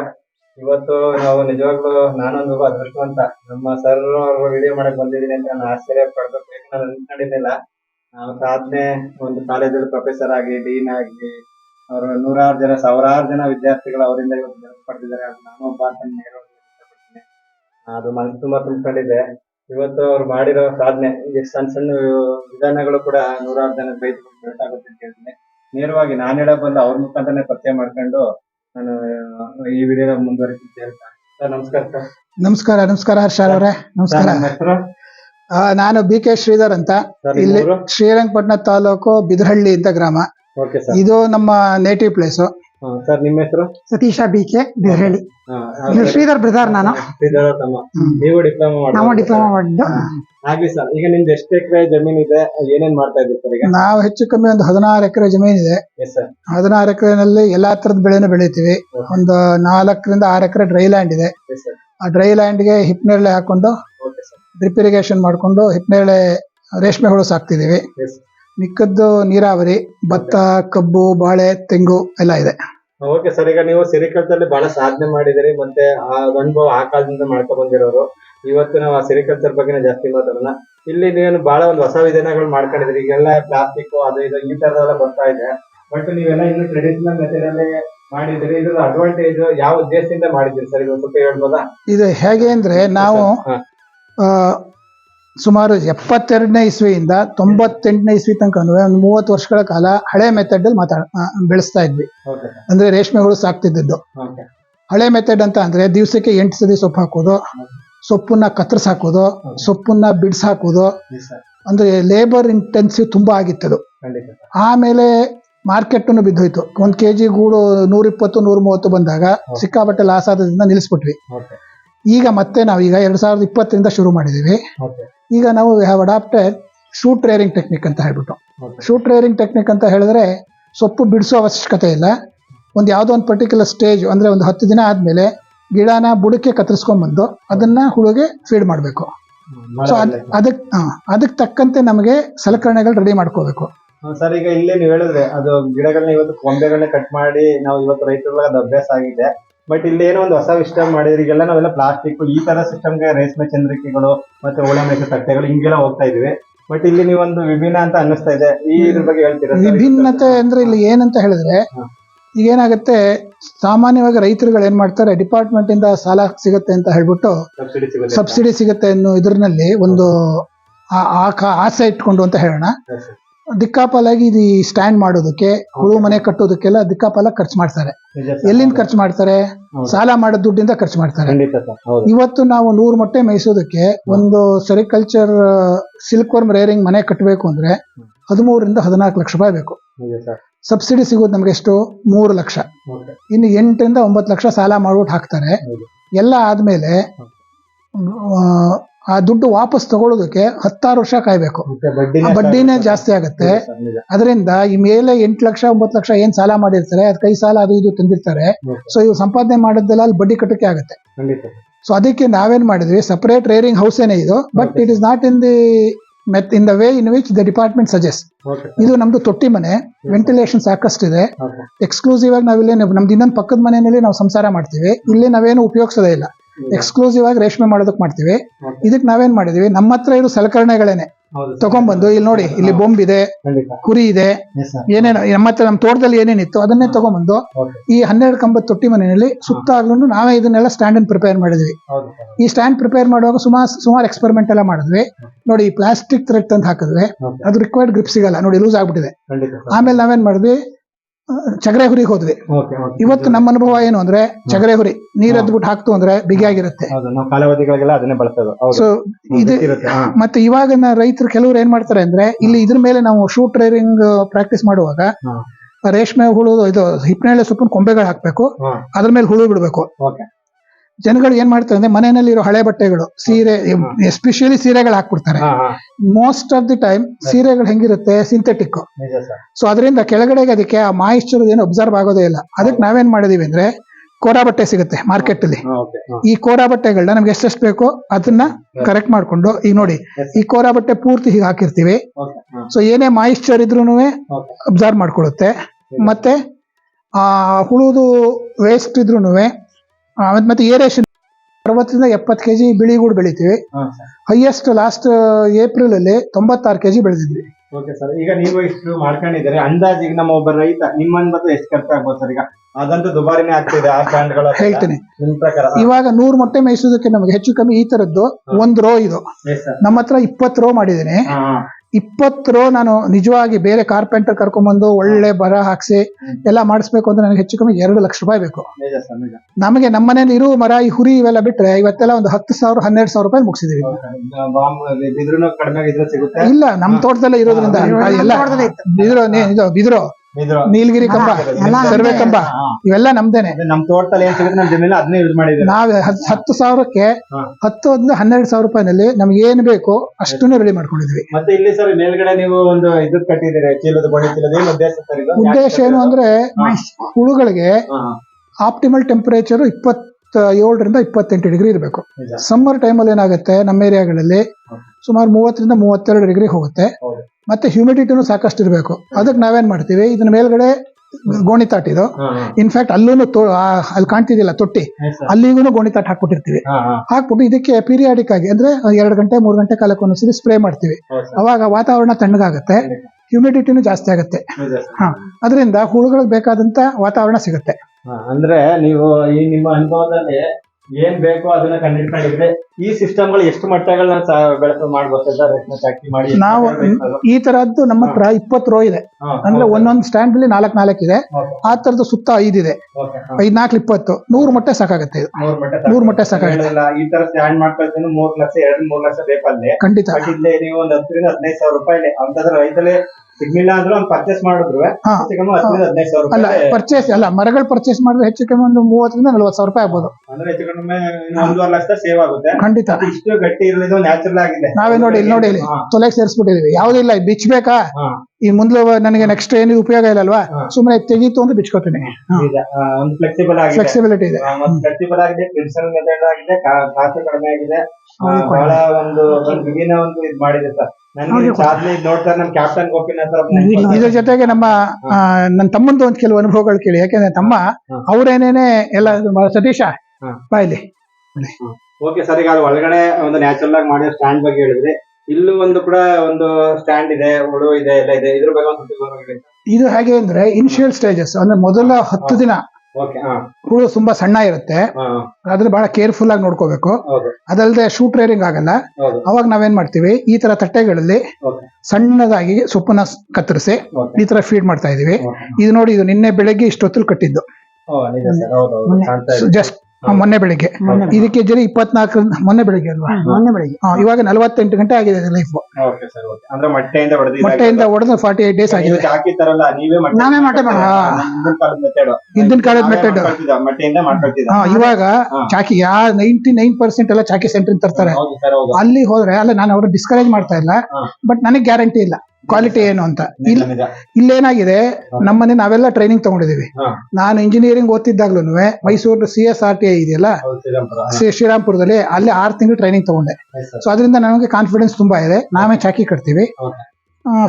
ಇವತ್ತು ನಾವು ನಿಜವಾಗ್ಲೂ ನಾನೊಂದು ಅದೃಷ್ಟವಂತ. ನಮ್ಮ ಸರ್ ಅವರು ವಿಡಿಯೋ ಮಾಡಕ್ ಬಂದಿದ್ದೀನಿ ಅಂತ ನಾನು ಆಶ್ಚರ್ಯ ಪಡ್ಬೇಕು. ನಾನು ಅನ್ಕೊಂಡಿದ್ದಿಲ್ಲ ನಾವು ಸಾಧನೆ ಒಂದು ಕಾಲೇಜಲ್ಲಿ ಪ್ರೊಫೆಸರ್ ಆಗಿ ಡೀನ್ ಆಗಿ ಅವರು ನೂರಾರು ಜನ ಸಾವಿರಾರು ಜನ ವಿದ್ಯಾರ್ಥಿಗಳು ಅವರಿಂದ ಇವತ್ತು ಪಡೆದಿದ್ದಾರೆ. ಅದು ನಾನು ಒಬ್ಬ ಅಂತ ನೇರವಾಗಿ ಇಷ್ಟಪಡ್ತೀನಿ. ಅದು ಮನಸ್ಸು ತುಂಬಾ ತುಂಬಿಕೊಂಡಿದೆ. ಇವತ್ತು ಅವ್ರು ಮಾಡಿರೋ ಸಾಧನೆ ಸಣ್ಣ ಸಣ್ಣ ವಿಧಾನಗಳು ಕೂಡ ನೂರಾರು ಜನ ಬೇಕಾಗುತ್ತೆ ಅಂತ ಹೇಳ್ತೀನಿ. ನೇರವಾಗಿ ನಾನು ಹೇಳಕ್ ಬಂದು ಅವ್ರ ಮುಖಾಂತರನೇ ಪರಿಚಯ ಮಾಡ್ಕೊಂಡು ನಾನು ಈ ವಿಡಿಯೋ ಮುಂದುವರಿಸಿ ಹೇಳ್ತಾ ಸರ್ ನಮಸ್ಕಾರ ಸರ್. ನಮಸ್ಕಾರ ನಮಸ್ಕಾರ ಹರ್ಷ ಅವರೇ. ನಮಸ್ಕಾರ. ಹೆಸರು? ನಾನು ಬಿ ಕೆ ಶ್ರೀಧರ್ ಅಂತ. ಇಲ್ಲಿ? ಶ್ರೀರಂಗಪಟ್ಟಣ ತಾಲೂಕು ಬಿದ್ರಹಳ್ಳಿ ಅಂತ ಗ್ರಾಮ. ಇದು ನಮ್ಮ ನೇಟಿವ್ ಪ್ಲೇಸ್ ಸರ್ ನಿಮ್ಮ ಹೆಸರು? Satisha B K Bidarahalli Sridhar brother ನಾನು. ಶ್ರೀಧರ್ ತಮ್ಮ. ನೀವು ಡಿಪ್ಲೊಮಾ ನಾವು ಮಾಡಿ ಡಿಪ್ಲೊಮಾ ಮಾಡಿದ್ದು ಆಗ್ಲಿ ಸರ್ ಈಗ ನಿಮ್ದು ಎಷ್ಟು ಎಕರೆ ಜಮೀನ್ ಇದೆ? ಏನೇನ್ ಮಾಡ್ತಾ ಇದ್ದೀರಿ ಸರ್ ಈಗ? ನಾವು ಹೆಚ್ಚು ಕಮ್ಮಿ ಒಂದು ಹದಿನಾರು ಎಕರೆ ಜಮೀನ್ ಇದೆ. ಹದಿನಾರು ಎಕರೆನಲ್ಲಿ ಎಲ್ಲಾ ತರದ ಬೆಳೆನ ಬೆಳಿತೀವಿ. ಒಂದು ನಾಲ್ಕರಿಂದ ಆರು ಎಕರೆ ಡ್ರೈ ಲ್ಯಾಂಡ್ ಇದೆ. ಆ ಡ್ರೈ ಲ್ಯಾಂಡ್ಗೆ ಹಿಪ್ನೇರಳೆ ಹಾಕೊಂಡು ಡ್ರಿಪ್ ಇರಿಗೇಷನ್ ಮಾಡ್ಕೊಂಡು ಹಿಪ್ನೇರಳೆ ರೇಷ್ಮೆ ಹುಳು ಸಾಕ್ತಿದೀವಿ ಮಿಕ್ಕದ್ದು ನೀರಾವರಿ ಭತ್ತ ಕಬ್ಬು ಬಾಳೆ ತೆಂಗು ಎಲ್ಲ ಇದೆ. ಓಕೆ ಸರ್ ಈಗ ನೀವು ಸೆರಿಕಲ್ಚರ್ ಬಹಳ ಸಾಧನೆ ಮಾಡಿದಿರಿ ಮತ್ತೆ ಆ ಅನುಭವ ಆ ಕಾಲದಿಂದ ಮಾಡ್ಕೊ ಬಂದಿರೋರು. ಇವತ್ತು ನಾವು ಆ ಸೆರಿಕಲ್ಚರ್ ಬಗ್ಗೆ ಜಾಸ್ತಿ ಮಾತಾಡೋಣ. ಇಲ್ಲಿ ನೀವೇನು ಬಹಳ ಒಂದು ಹೊಸ ವಿಧಾನಗಳು ಮಾಡ್ಕೊಂಡಿದ್ರಿ ಈಗೆಲ್ಲ ಪ್ಲಾಸ್ಟಿಕ್ ಅದು ಇದು ಈ ತರದೆಲ್ಲ ಬರ್ತಾ ಇದೆ. ಬಟ್ ನೀವೆಲ್ಲ ಇನ್ನು ಟ್ರೆಡಿಷನಲ್ ಮೆಥಡ್ ಅಲ್ಲಿ ಮಾಡಿದ್ರಿ ಇದ್ರ ಅಡ್ವಾಂಟೇಜ್ ಯಾವ ಉದ್ದೇಶದಿಂದ ಮಾಡಿದ್ರಿ ಸರ್? ಇದು ಸ್ವಲ್ಪ ಹೇಳ್ಬೋದಾ? ಇದು ಹೇಗೆ ಅಂದ್ರೆ ನಾವು ಸುಮಾರು ಎಪ್ಪತ್ತೆರಡನೇ ಇಸ್ವಿಯಿಂದ ತೊಂಬತ್ತೆಂಟನೇ ಇಸ್ವಿ ತನಕ ಒಂದು ಮೂವತ್ತು ವರ್ಷಗಳ ಕಾಲ ಹಳೆ ಮೆಥಡ್ ಅಲ್ಲಿ ಮಾತಾಡ ಬೆಳೆಸ್ತಾ ಇದ್ವಿ. ಅಂದ್ರೆ ರೇಷ್ಮೆಗಳು ಸಾಕ್ತಿದ್ದದ್ದು. ಹಳೆ ಮೆಥಡ್ ಅಂತ ಅಂದ್ರೆ ದಿವಸಕ್ಕೆ ಎಂಟು ಸತಿ ಸೊಪ್ಪು ಹಾಕೋದು ಸೊಪ್ಪನ್ನ ಕತ್ತರಿಸ್ ಹಾಕೋದು ಸೊಪ್ಪನ್ನ ಬಿಡ್ಸ್ ಹಾಕೋದು. ಅಂದ್ರೆ ಲೇಬರ್ ಇಂಟೆನ್ಸಿವ್ ತುಂಬಾ ಆಗಿತ್ತದು. ಆಮೇಲೆ ಮಾರ್ಕೆಟ್ ಬಿದ್ದೋಯ್ತು. ಒಂದ್ ಕೆಜಿ ಗೂಡು ನೂರ ಇಪ್ಪತ್ತು ನೂರ ಮೂವತ್ತು ಬಂದಾಗ ಸಿಕ್ಕಾಪಟ್ಟೆ ಲಾಸ್ ಆದ್ರಿಂದ ನಿಲ್ಲಿಸ್ಬಿಟ್ವಿ. ಈಗ ಮತ್ತೆ ನಾವೀಗ ಎರಡ್ ಸಾವಿರದ ಇಪ್ಪತ್ತರಿಂದ ಶುರು ಮಾಡಿದೀವಿ. ಈಗ ನಾವು have adapted shoot rearing technique ಅಂತ ಹೇಳ್ಬಿಟ್ಟು. ಶೂಟ್ ರೇರಿಂಗ್ ಟೆಕ್ನಿಕ್ ಅಂತ ಹೇಳಿದ್ರೆ ಸೊಪ್ಪು ಬಿಡಿಸೋ ಅವಶ್ಯಕತೆ ಇಲ್ಲ. ಒಂದು ಯಾವುದೋ ಒಂದು ಪರ್ಟಿಕ್ಯುಲರ್ ಸ್ಟೇಜ್ ಅಂದ್ರೆ ಒಂದು ಹತ್ತು ದಿನ ಆದ್ಮೇಲೆ ಗಿಡನ ಬುಡಕ್ಕೆ ಕತ್ತರಿಸ್ಕೊಂಡ್ಬಂದು ಅದನ್ನ ಹುಳುಗೆ ಫೀಡ್ ಮಾಡಬೇಕು. ಸೊ ಅದಕ್ಕೆ ಅದಕ್ಕೆ ತಕ್ಕಂತೆ ನಮಗೆ ಸಲಕರಣೆಗಳು ರೆಡಿ ಮಾಡ್ಕೋಬೇಕು. ಸರ್ ಈಗ ಇಲ್ಲಿ ನೀವು ಹೇಳಿದ್ರೆ ಅದು ಗಿಡಗಳನ್ನ ಇವತ್ತು ಕೊಂಬೆಗಳನ್ನ ಕಟ್ ಮಾಡಿ ನಾವು ಇವತ್ತು ರೈತರುಗಳ ಅದು ಅಭ್ಯಾಸ ಆಗಿದೆ. ಬಟ್ ಇಲ್ಲಿ ಏನೋ ಒಂದು ಹೊಸ ಸಿಸ್ಟಮ್ ಮಾಡಿದ್ರೆ ಈಗೆಲ್ಲ ನಾವೆಲ್ಲ ಪ್ಲಾಸ್ಟಿಕ್ ಈ ತರ ಸಿಸ್ಟಮ್ಗೆ ರೇಷ್ಮೆ ಚಂದ್ರಿಕೆಗಳು ಮತ್ತೆ ಓಳೆ ಮೇಕೆ ತಟ್ಟೆಗಳು ಹಿಂಗೆಲ್ಲ ಹೋಗ್ತಾ ಇದೀವಿ ಬಟ್ ಇಲ್ಲಿ ನೀವೊಂದು ವಿಭಿನ್ನ ಅಂತ ಅನ್ನಿಸ್ತಾ ಇದೆ. ಈ ಇದ್ರ ಬಗ್ಗೆ ಹೇಳ್ತೀರಾ ವಿಭಿನ್ನತೆ ಅಂದ್ರೆ ಇಲ್ಲಿ ಏನಂತ ಹೇಳಿದ್ರೆ. ಈಗ ಏನಾಗುತ್ತೆ ಸಾಮಾನ್ಯವಾಗಿ ರೈತರುಗಳು ಏನ್ ಮಾಡ್ತಾರೆ ಡಿಪಾರ್ಟ್ಮೆಂಟ್ ಇಂದ ಸಾಲ ಸಿಗುತ್ತೆ ಅಂತ ಹೇಳ್ಬಿಟ್ಟು ಸಬ್ಸಿಡಿ ಸಿಗುತ್ತೆ. ಅನ್ನೋ ಇದ್ರಲ್ಲಿ ಒಂದು ಆ- ಆಸೆ ಇಟ್ಕೊಂಡು ಅಂತ ಹೇಳೋಣ. ದಿಕ್ಕಾಪಾಲಾಗಿ ಇದು ಸ್ಟ್ಯಾಂಡ್ ಮಾಡೋದಕ್ಕೆ ಹುಳು ಮನೆ ಕಟ್ಟೋದಕ್ಕೆಲ್ಲ ದಿಕ್ಕಾಪಾಲ ಖರ್ಚು ಮಾಡ್ತಾರೆ. ಎಲ್ಲಿಂದ ಖರ್ಚು ಮಾಡ್ತಾರೆ? ಸಾಲ ಮಾಡೋ ದುಡ್ಡಿಂದ ಖರ್ಚು ಮಾಡ್ತಾರೆ. ಇವತ್ತು ನಾವು ನೂರು ಮೊಟ್ಟೆ ಮೇಯಿಸೋದಕ್ಕೆ ಒಂದು ಸೆರಿಕಲ್ಚರ್ ಸಿಲ್ಕ್ ವರ್ಮ್ ರೇರಿಂಗ್ ಮನೆ ಕಟ್ಟಬೇಕು ಅಂದ್ರೆ ಹದಿಮೂರರಿಂದ ಹದಿನಾಲ್ಕು ಲಕ್ಷ ರೂಪಾಯಿ ಬೇಕು. ಸಬ್ಸಿಡಿ ಸಿಗೋದು ನಮ್ಗೆ ಎಷ್ಟು? ಮೂರು ಲಕ್ಷ. ಇನ್ನು ಎಂಟರಿಂದ ಒಂಬತ್ತು ಲಕ್ಷ ಸಾಲ ಮಾಡ್ಬಿಟ್ಟು ಹಾಕ್ತಾರೆ. ಎಲ್ಲ ಆದ್ಮೇಲೆ ಆ, ದುಡ್ಡು ವಾಪಸ್ ತಗೊಳ್ಳೋದಕ್ಕೆ ಹತ್ತಾರು ವರ್ಷ ಕಾಯ್ಬೇಕು. ಬಡ್ಡಿನೇ ಜಾಸ್ತಿ ಆಗುತ್ತೆ. ಅದರಿಂದ ಈ ಮೇಲೆ ಎಂಟು ಲಕ್ಷ ಒಂಬತ್ತು ಲಕ್ಷ ಏನ್ ಸಾಲ ಮಾಡಿರ್ತಾರೆ ಅದ್ ಕೈ ಸಾಲ ಅದು ಇದು ತಂದಿರ್ತಾರೆ. ಸೊ ಇವು ಸಂಪಾದನೆ ಮಾಡಿದ್ದೆಲ್ಲ ಅಲ್ಲಿ ಬಡ್ಡಿ ಕಟ್ಟಕ್ಕೆ ಆಗುತ್ತೆ. ಸೊ ಅದಕ್ಕೆ ನಾವೇನ್ ಮಾಡಿದ್ವಿ ಸಪರೇಟ್ ರೇರಿಂಗ್ ಹೌಸ್ ಏನೇ ಇದು but it is not in the method in the way in which the department suggest ಇದು ನಮ್ದು ತೊಟ್ಟಿ ಮನೆ ವೆಂಟಿಲೇಷನ್ ಸಾಕಷ್ಟಿದೆ ಇದೆ. ಎಕ್ಸ್ಕ್ಲೂಸಿವ್ ಆಗಿ ನಾವಿಲ್ಲಿ ನಮ್ದು ಇನ್ನೊಂದು ಪಕ್ಕದ ಮನೆಯಲ್ಲಿ ನಾವು ಸಂಸಾರ ಮಾಡ್ತೀವಿ. ಇಲ್ಲಿ ನಾವೇನು ಉಪಯೋಗಿಸೋದೇ ಇಲ್ಲ. ಎಕ್ಸ್ಕ್ಲೂಸಿವ್ ಆಗಿ ರೇಷ್ಮೆ ಮಾಡೋದಕ್ಕೆ ಮಾಡ್ತೀವಿ. ಇದಕ್ಕೆ ನಾವೇನ್ ಮಾಡಿದೀವಿ? ನಮ್ಮ ಹತ್ರ ಇರೋ ಸಲಕರಣೆಗಳೇನೆ. ತಗೊಂಡ್ಬಂದು ಇಲ್ಲಿ ನೋಡಿ ಇಲ್ಲಿ ಬೊಂಬ್ ಇದೆ ಕುರಿ ಇದೆ. ಏನೇನು ನಮ್ಮ ಹತ್ರ ನಮ್ಮ ತೋಟದಲ್ಲಿ ಏನೇನಿತ್ತು ಅದನ್ನೇ ತಗೊಂಡ್ಬಂದು. ಈ ಹನ್ನೆರಡು ಕಂಬದ ತೊಟ್ಟಿ ಮನೆಯಲ್ಲಿ ಸುತ್ತ ಸುತ್ತಾಗ್ಲೂ ನಾವೇ ಇದನ್ನೆಲ್ಲ ಸ್ಟ್ಯಾಂಡ್ ಅನ್ನು ಪ್ರಿಪೇರ್ ಮಾಡಿದ್ವಿ. ಈ ಸ್ಟ್ಯಾಂಡ್ ಪ್ರಿಪೇರ್ ಮಾಡುವಾಗ ಸುಮಾರು ಸುಮಾರು ಎಕ್ಸ್ಪೆರಿಮೆಂಟ್ ಎಲ್ಲ ಮಾಡಿದ್ವಿ. ನೋಡಿ ಈ ಪ್ಲಾಸ್ಟಿಕ್ ಥ್ರೆಡ್ ತಂದು ಹಾಕಿದ್ವಿ. ಅದು ರಿಕ್ವೈರ್ಡ್ ಗ್ರಿಪ್ ಸಿಗಲ್ಲ. ನೋಡಿ ಲೂಸ್ ಆಗ್ಬಿಟ್ಟಿದೆ. ಆಮೇಲೆ ನಾವೇನ್ ಮಾಡಿದ್ವಿ? ಚಗರೆ ಹುರಿಗೆ ಹೋದ್ವಿ. ಇವತ್ತು ನಮ್ಮ ಅನುಭವ ಏನು ಅಂದ್ರೆ ಚಗರೆ ಹುರಿ ನೀರ್ ಎದ್ಬಿಟ್ಟು ಹಾಕ್ತು ಅಂದ್ರೆ ಬಿಗಿಯಾಗಿರುತ್ತೆ ಮತ್ತೆ ಇವಾಗಿನ ರೈತರು ಕೆಲವರು ಏನ್ ಮಾಡ್ತಾರೆ ಅಂದ್ರೆ ಇಲ್ಲಿ ಇದ್ರ ಮೇಲೆ ನಾವು ಶೂಟ್ ಟ್ರೈರಿಂಗ್ ಪ್ರಾಕ್ಟೀಸ್ ಮಾಡುವಾಗ ರೇಷ್ಮೆ ಹುಳು ಇದು ಹಿಪ್ನೇಳೆ ಸೊಪ್ಪಿನ ಕೊಂಬೆಗಳು ಹಾಕ್ಬೇಕು. ಅದ್ರ ಮೇಲೆ ಹುಳು ಬಿಡ್ಬೇಕು. ಜನಗಳು ಏನ್ ಮಾಡ್ತಾರೆ ಅಂದ್ರೆ ಮನೆಯಲ್ಲಿರೋ ಹಳೆ ಬಟ್ಟೆಗಳು ಸೀರೆ ಎಸ್ಪೆಷಲಿ ಸೀರೆಗಳು ಹಾಕ್ಬಿಡ್ತಾರೆ. ಮೋಸ್ಟ್ ಆಫ್ ದಿ ಟೈಮ್ ಸೀರೆಗಳು ಹೆಂಗಿರುತ್ತೆ? ಸಿಂಥೆಟಿಕ್ ಸೊ ಅದರಿಂದ ಕೆಳಗಡೆಗೆ ಅದಕ್ಕೆ ಆ ಮಾಯಿಶ್ಚರ್ ಏನು ಅಬ್ಸರ್ವ್ ಆಗೋದೇ ಇಲ್ಲ. ಅದಕ್ಕೆ ನಾವೇನ್ ಮಾಡಿದೀವಿ ಅಂದ್ರೆ ಕೋರಾ ಬಟ್ಟೆ ಸಿಗುತ್ತೆ ಮಾರ್ಕೆಟ್ ಅಲ್ಲಿ. ಈ ಕೋರಾ ಬಟ್ಟೆಗಳನ್ನ ನಮ್ಗೆ ಎಷ್ಟೆಷ್ಟು ಬೇಕೋ ಅದನ್ನ ಕರೆಕ್ಟ್ ಮಾಡ್ಕೊಂಡು ಈಗ ನೋಡಿ ಈ ಕೋರಾ ಬಟ್ಟೆ ಪೂರ್ತಿ ಹೀಗೆ ಹಾಕಿರ್ತೀವಿ. ಸೊ ಏನೇ ಮಾಯಿಶ್ಚರ್ ಇದ್ರೂ ಅಬ್ಸರ್ವ್ ಮಾಡ್ಕೊಳ್ಳುತ್ತೆ. ಮತ್ತೆ ಆ ಹುಳುದು ವೇಸ್ಟ್ ಇದ್ರೂ ಮತ್ತೆ ಏರೇಷನ್ ಅರವತ್ತರಿಂದ ಎಪ್ಪತ್ತು ಕೆಜಿ ಬಿಳಿಗೂಡು ಬೆಳಿತೀವಿ. ಹಾ ಸರ್ ಹೈಯೆಸ್ಟ್ ಲಾಸ್ಟ್ ಏಪ್ರಿಲ್ ಅಲ್ಲಿ ತೊಂಬತ್ತಾರು ಕೆಜಿ ಬೆಳೆದಿದ್ವಿ. ಓಕೆ ಸರ್ ಈಗ ನೀವು ಇಷ್ಟು ಮಾಡ್ಕೊಂಡಿದ್ದೀರಿ ಅಂದಾಜಿಗೆ ನಮ್ಮ ಒಬ್ಬ ರೈತ ನಿಮ್ಮನ್ ಬಂದು ಎಷ್ಟು ಖರ್ಚಾಗ್ಬೋದು ಸರ್ ಈಗ ಅದಂತೂ ದುಬಾರಿನೇ ಆಗ್ತಿದೆ ಆ ಸ್ಟ್ಯಾಂಡ್ಗಳು ಹೇಳ್ತೀನಿ. ನಿಮ್ ಪ್ರಕಾರ ಇವಾಗ ನೂರು ಮೊಟ್ಟೆ ಮೇಯಿಸೋದಕ್ಕೆ ನಮಗೆ ಹೆಚ್ಚು ಕಮ್ಮಿ ಈ ತರದ್ದು ಒಂದ್ ರೋ ಇದು. ನಮ್ಮ ಹತ್ರ ಇಪ್ಪತ್ತು ರೋ ಮಾಡಿದ್ದೀನಿ. ಹಾ ಹಾ ಇಪ್ಪತ್ತು ರೋ ನಾನು ನಿಜವಾಗಿ ಬೇರೆ ಕಾರ್ಪೆಂಟರ್ ಕರ್ಕೊಂಡ್ಬಂದು ಒಳ್ಳೆ ಬರ ಹಾಕ್ಸಿ ಎಲ್ಲ ಮಾಡಿಸ್ಬೇಕು ಅಂದ್ರೆ ನನಗೆ ಹೆಚ್ಚು ಕಮ್ಮಿ ಎರಡು ಲಕ್ಷ ರೂಪಾಯಿ ಬೇಕು. ನಮಗೆ ನಮ್ಮ ಮನೇಲಿ ಇರು ಮರ ಈ ಹುರಿ ಇವೆಲ್ಲ ಬಿಟ್ರೆ ಇವತ್ತೆಲ್ಲ ಒಂದು ಹತ್ತು ಸಾವಿರ ಹನ್ನೆರಡು ಸಾವಿರ ರೂಪಾಯಿ ಮುಗಿಸಿದೀವಿ. ಇಲ್ಲ ನಮ್ಮ ತೋಟದಲ್ಲೇ ಇರೋದ್ರಿಂದ ಬಿದಿರು ನೀಲಗಿರಿ ಕಂಬ ಸರ್ವೆ. ಕಂಬ. ಇವೆಲ್ಲ ನಮ್ದೇನೆ ನಮ್ ತೋಟದಲ್ಲಿ ಏನ್ ಸಿಗುತ್ತೆ ನಮ್ ಜಮೀನು ಅದನ್ನೇ ಯೂಸ್ ಮಾಡಿದ್ರೆ ನಾವ್ ಹತ್- ಹತ್ತು ಸಾವಿರಕ್ಕೆ. ಹತ್ತು ಒಂದು ಹನ್ನೆರಡು ಸಾವಿರ ರೂಪಾಯಿನಲ್ಲಿ ನಮ್ಗೆ ಏನ್ ಬೇಕು ಅಷ್ಟನ್ನು ರೆಡಿ ಮಾಡ್ಕೊಂಡಿದ್ವಿ ಮತ್ತೆ ಇಲ್ಲಿ ಸರ್ ಮೇಲ್ಗಡೆ ನೀವು ಒಂದು ಇದು ಕಟ್ಟಿದ್ದೀರಿ ಚೀಲದ ಬಳಿ ಚೀಲದ ಏನು ಉದ್ದೇಶ ಸರ್ ಉದ್ದೇಶ ಏನು ಅಂದ್ರೆ. ಹುಳುಗಳಿಗೆ. ಆಪ್ಟಿಮಲ್ ಟೆಂಪರೇಚರ್ ಇಪ್ಪತ್ತ ಏಳರಿಂದ ಇಪ್ಪತ್ತೆಂಟು ಡಿಗ್ರಿ ಇರಬೇಕು. ಸಮ್ಮರ್ ಟೈಮಲ್ಲಿ ಏನಾಗುತ್ತೆ ನಮ್ಮ ಏರಿಯಾಗಳಲ್ಲಿ. ಸುಮಾರು ಮೂವತ್ತರಿಂದ ಮೂವತ್ತೆರಡು ಡಿಗ್ರಿ ಹೋಗುತ್ತೆ. ಮತ್ತೆ ಹ್ಯೂಮಿಡಿಟಿನೂ ಸಾಕಷ್ಟು ಇರಬೇಕು. ಅದಕ್ಕೆ ನಾವೇನ್ ಮಾಡ್ತೀವಿ? ಇದನ್ನ ಮೇಲ್ಗಡೆ ಗೋಣಿ ತಾಟಿದು. ಇನ್ಫ್ಯಾಕ್ಟ್ ಅಲ್ಲೂ ಅಲ್ಲಿ ಕಾಣ್ತಿದಿಲ್ಲ ತೊಟ್ಟಿ. ಅಲ್ಲಿಗೂ ಗೋಣಿ ತಾಟ್ ಹಾಕ್ಬಿಟ್ಟಿರ್ತೀವಿ. ಹಾಕ್ಬಿಟ್ಟು ಇದಕ್ಕೆ ಪೀರಿಯಾಡಿಕ್ ಆಗಿ ಅಂದ್ರೆ ಎರಡು ಗಂಟೆ ಮೂರು ಗಂಟೆ ಕಾಲಕ್ಕೆ ಒಂದೊಂದ್ಸರಿ ಸ್ಪ್ರೇ ಮಾಡ್ತೀವಿ ಅವಾಗ ವಾತಾವರಣ ತಣ್ಣಗಾಗುತ್ತೆ. ಹ್ಯೂಮಿಡಿಟಿನೂ ಜಾಸ್ತಿ ಆಗುತ್ತೆ. ಹಾ. ಅದರಿಂದ ಹುಳುಗಳಿಗೆ ಬೇಕಾದಂತ ವಾತಾವರಣ ಸಿಗುತ್ತೆ. ಅಂದ್ರೆ ನೀವು ಈ ನಿಮ್ಮ ಅನುಭವದಲ್ಲಿ ಏನ್ ಬೇಕೋ ಅದನ್ನ ಕಂಡಿಡ್ಕೊಂಡಿದ್ರೆ ಈ ಸಿಸ್ಟಮ್ಗಳು ಎಷ್ಟು ಮಟ್ಟಗಳನ್ನ ಬೆಳೆಸಲು ಬೆಳೆಸ ಮಾಡ್ಬೋದು ಮಾಡಿ ನಾವು ಈ ತರದ್ದು ನಮ್ಮ ಹತ್ರ ಇಪ್ಪತ್ತು ರೋ ಇದೆ. ಅಂದ್ರೆ. ಒಂದೊಂದು ಸ್ಟ್ಯಾಂಡ್ ಅಲ್ಲಿ ನಾಲ್ಕು ನಾಲ್ಕು ಇದೆ. ಆ ತರದ್ದು ಸುತ್ತ ಐದಿದೆ. ಐದ್ ನಾಲ್ಕು ಇಪ್ಪತ್ತು. ನೂರು ಮೊಟ್ಟೆ ಸಾಕಾಗುತ್ತೆ ಇದು. ನೂರು ಮಟ್ಟ ಸಾಕಾಗುತ್ತೆ. ಈ ತರ ಸ್ಟ್ಯಾಂಡ್ ಮಾಡ್ಕೊಳ್ತೀನಿ ಮೂರ್ ಲಕ್ಷ ಎರಡ್ ಮೂರ್ ಲಕ್ಷ ಬೇಕಲ್ಲೇ. ಖಂಡಿತ. ನೀವು ಒಂದ್ ಹತ್ತರಿಂದ ಹದಿನೈದು ಸಾವಿರ ರೂಪಾಯಿ ಅಂತಂದ್ರೆ ರೈತಲ್ಲಿ ಸಿಗ್ಲಿಲ್ಲ ಅಂದ್ರೆ ಒಂದು ಪರ್ಚೇಸ್ ಮಾಡಿದ್ರು ಹಾ. ಹೆಚ್ಚು ಕಮ್ಮಿ ಹತ್ತರಿಂದ ಹದಿನೈದು ಸಾವಿರ ಅಲ್ಲ ರೂಪಾಯಿ. ಪರ್ಚೇಸ್ ಅಲ್ಲ ಮರಗಳು ಪರ್ಚೇಸ್ ಮಾಡಿದ್ರೆ ಹೆಚ್ಚು ಕಮ್ಮಿ ಒಂದು ಮೂವತ್ತರಿಂದ ನಲ್ವತ್ತು ಸಾವಿರ ರೂಪಾಯಿ ಆಗ್ಬೋದು. ಅಂದ್ರೆ ಹೆಚ್ಚು ಕಡಿಮೆ ಇನ್ನು ಒಂದೂವರೆ ಲಕ್ಷ ಸೇವ್ ಆಗುತ್ತೆ. ಖಂಡಿತ. ಇಷ್ಟು ಗಟ್ಟಿ ಇರೋದು ನ್ಯಾಚುರಲ್ ಆಗಿದೆ. ನಾವೇ ನೋಡಿ ಇಲ್ಲಿ ನೋಡಿ ಇಲ್ಲಿ ಹಾ, ತೊಲೆಗೆ ಸೇರಿಸ್ಬಿಟ್ಟಿದೀವಿ. ಯಾವುದಿಲ್ಲ ಬಿಚ್ಬೇಕಾ ಬಿಚ್ಚಬೇಕಾ ಹಾ, ಈ ಮುಂದೆ ನನಗೆ ನೆಕ್ಸ್ಟ್ ಏನು ಉಪಯೋಗ ಇಲ್ಲಲ್ವಾ ಹಾ. ಸುಮ್ಮನೆ ತೆಗೀತು ಅಂತ ಬಿಚ್ಕೋತೀನಿ. ನಿಜ. ಆ, ಒಂದು ಫ್ಲೆಕ್ಸಿಬಲ್ ಆಗಿದೆ. ಫ್ಲೆಕ್ಸಿಬಿಲಿಟಿ ಇದೆ. ಆ, ಒಂದು ಫ್ಲೆಕ್ಸಿಬಲ್ ಆಗಿದೆ ಟ್ರೆಡಿಷನಲ್ ಮೆಥಡ್ ಆಗಿದೆ ಕಾ- ಕಾಸು ಕಡಿಮೆ ಆಗಿದೆ. ಆ, ಬಹಳ ಒಂದು ಒಂದು ವಿಭಿನ್ನ ಒಂದು ಇದು ಮಾಡಿದೆ ಸರ್. ಇದ್ರ ಜೊತೆಗೆ ನಮ್ಮ ನನ್ನ ತಮ್ಮಂದು ಒಂದ್ ಕೆಲವು ಅನುಭವಗಳು ಕೇಳಿ. ಯಾಕೆಂದ್ರೆ ತಮ್ಮ. ಅವ್ರೇನೇನೆ ಎಲ್ಲ ಸತೀಶ. ಬಾಯ್ಲಿ ಓಕೆ ಸರ್ ಈಗ ಅದು ಒಳಗಡೆ ಒಂದು ನ್ಯಾಚುರಲ್ ಆಗಿ ಮಾಡಿರೋ ಸ್ಟ್ಯಾಂಡ್ ಬಗ್ಗೆ ಹೇಳಿದ್ರೆ ಇಲ್ಲೂ ಒಂದು ಕೂಡ ಒಂದು ಸ್ಟ್ಯಾಂಡ್ ಇದೆ ಹುಡು ಇದೆ ಎಲ್ಲ ಇದೆ. ಇದ್ರ ಬಗ್ಗೆ ಒಂದು ಇದು ಹೇಗೆ ಅಂದ್ರೆ ಇನಿಷಿಯಲ್ ಸ್ಟೇಜಸ್ ಅಂದ್ರೆ ಮೊದಲ ಹತ್ತು ದಿನ ಹುಳು ತುಂಬಾ ಸಣ್ಣ ಇರುತ್ತೆ. ಅದ್ರ ಆದ್ರೆ ಬಹಳ ಕೇರ್ಫುಲ್ ಆಗಿ ನೋಡ್ಕೋಬೇಕು. ಅದಲ್ಲದೆ ಶೂಟ್ ರೇರಿಂಗ್ ಆಗಲ್ಲ. ಅವಾಗ ನಾವೇನ್ ಮಾಡ್ತೀವಿ? ಈ ತರ ತಟ್ಟೆಗಳಲ್ಲಿ ಸಣ್ಣದಾಗಿ ಸೊಪ್ಪನ್ನ ಕತ್ತರಿಸಿ ಈ ತರ ಫೀಡ್ ಮಾಡ್ತಾ ಇದೀವಿ. ಇದು ನೋಡಿ ಇದು ನಿನ್ನೆ ಬೆಳಗ್ಗೆ ಇಷ್ಟೊತ್ತಲ್ಲಿ ಕಟ್ಟಿದ್ದು. ಜಸ್ಟ್ ಮೊನ್ನೆ ಬೆಳಿಗ್ಗೆ. ಇದಕ್ಕೆ ಜರಿ ಇಪ್ಪತ್ನಾಲ್ಕು ಮೊನ್ನೆ ಬೆಳಿಗ್ಗೆ ಅಲ್ವಾ? ಮೊನ್ನೆ ಬೆಳಿಗ್ಗೆ. ಆ, ಇವಾಗ ನಲವತ್ತೆಂಟು ಗಂಟೆ ಆಗಿದೆ ಲೈಫ್ ಓಕೆ ಸರ್ ಓಕೆ ಅಂದ್ರೆ ಮೊಟ್ಟೆಯಿಂದ ಹೊಡೆದು ಫಾರ್ಟಿ ಏಟ್ ಡೇಸ್ ಆಗಿದೆ. ನೀವೇ ಮೊಟ್ಟೆ. ಹಿಂದಿನ ಕಾಲದ ಮೆಥಡ್ ಇವಾಗ. ಚಾಕಿ ಯಾ ನೈಂಟಿ ನೈನ್ ಪರ್ಸೆಂಟ್ ಎಲ್ಲ ಚಾಕಿ ಸೆಂಟರ್ ತರ್ತಾರೆ. ಹೌದು ಸರ್ ಹೌದು. ಅಲ್ಲಿ ಹೋದ್ರೆ ಅಲ್ಲ ನಾನು ಅವ್ರು ಡಿಸ್ಕರೇಜ್ ಮಾಡ್ತಾ ಇಲ್ಲ ಬಟ್ ನನಗೆ ಗ್ಯಾರಂಟಿ ಇಲ್ಲ. ಕ್ವಾಲಿಟಿ ಏನು ಅಂತ. ಇಲ್ಲಿ ಇಲ್ಲೇನಾಗಿದೆ? ನಮ್ಮನೆ ನಾವೆಲ್ಲ ಟ್ರೈನಿಂಗ್ ತಗೊಂಡಿದೀವಿ ನಾನು engineering ಓದ್ತಿದ್ದಾಗ್ಲೂ Mysuru C S R T I ಇದೆಯಲ್ಲ? ಶ್ರೀರಾಮ್ಪುರದಲ್ಲಿ ಅಲ್ಲಿ ಆರು ತಿಂಗಳು ಟ್ರೈನಿಂಗ್ ತಗೊಂಡೆ. ಸೊ ಅದರಿಂದ ನಮಗೆ ಕಾನ್ಫಿಡೆನ್ಸ್ ತುಂಬಾ ಇದೆ. ನಾವೇ ಚಾಕಿ ಕಟ್ತೀವಿ.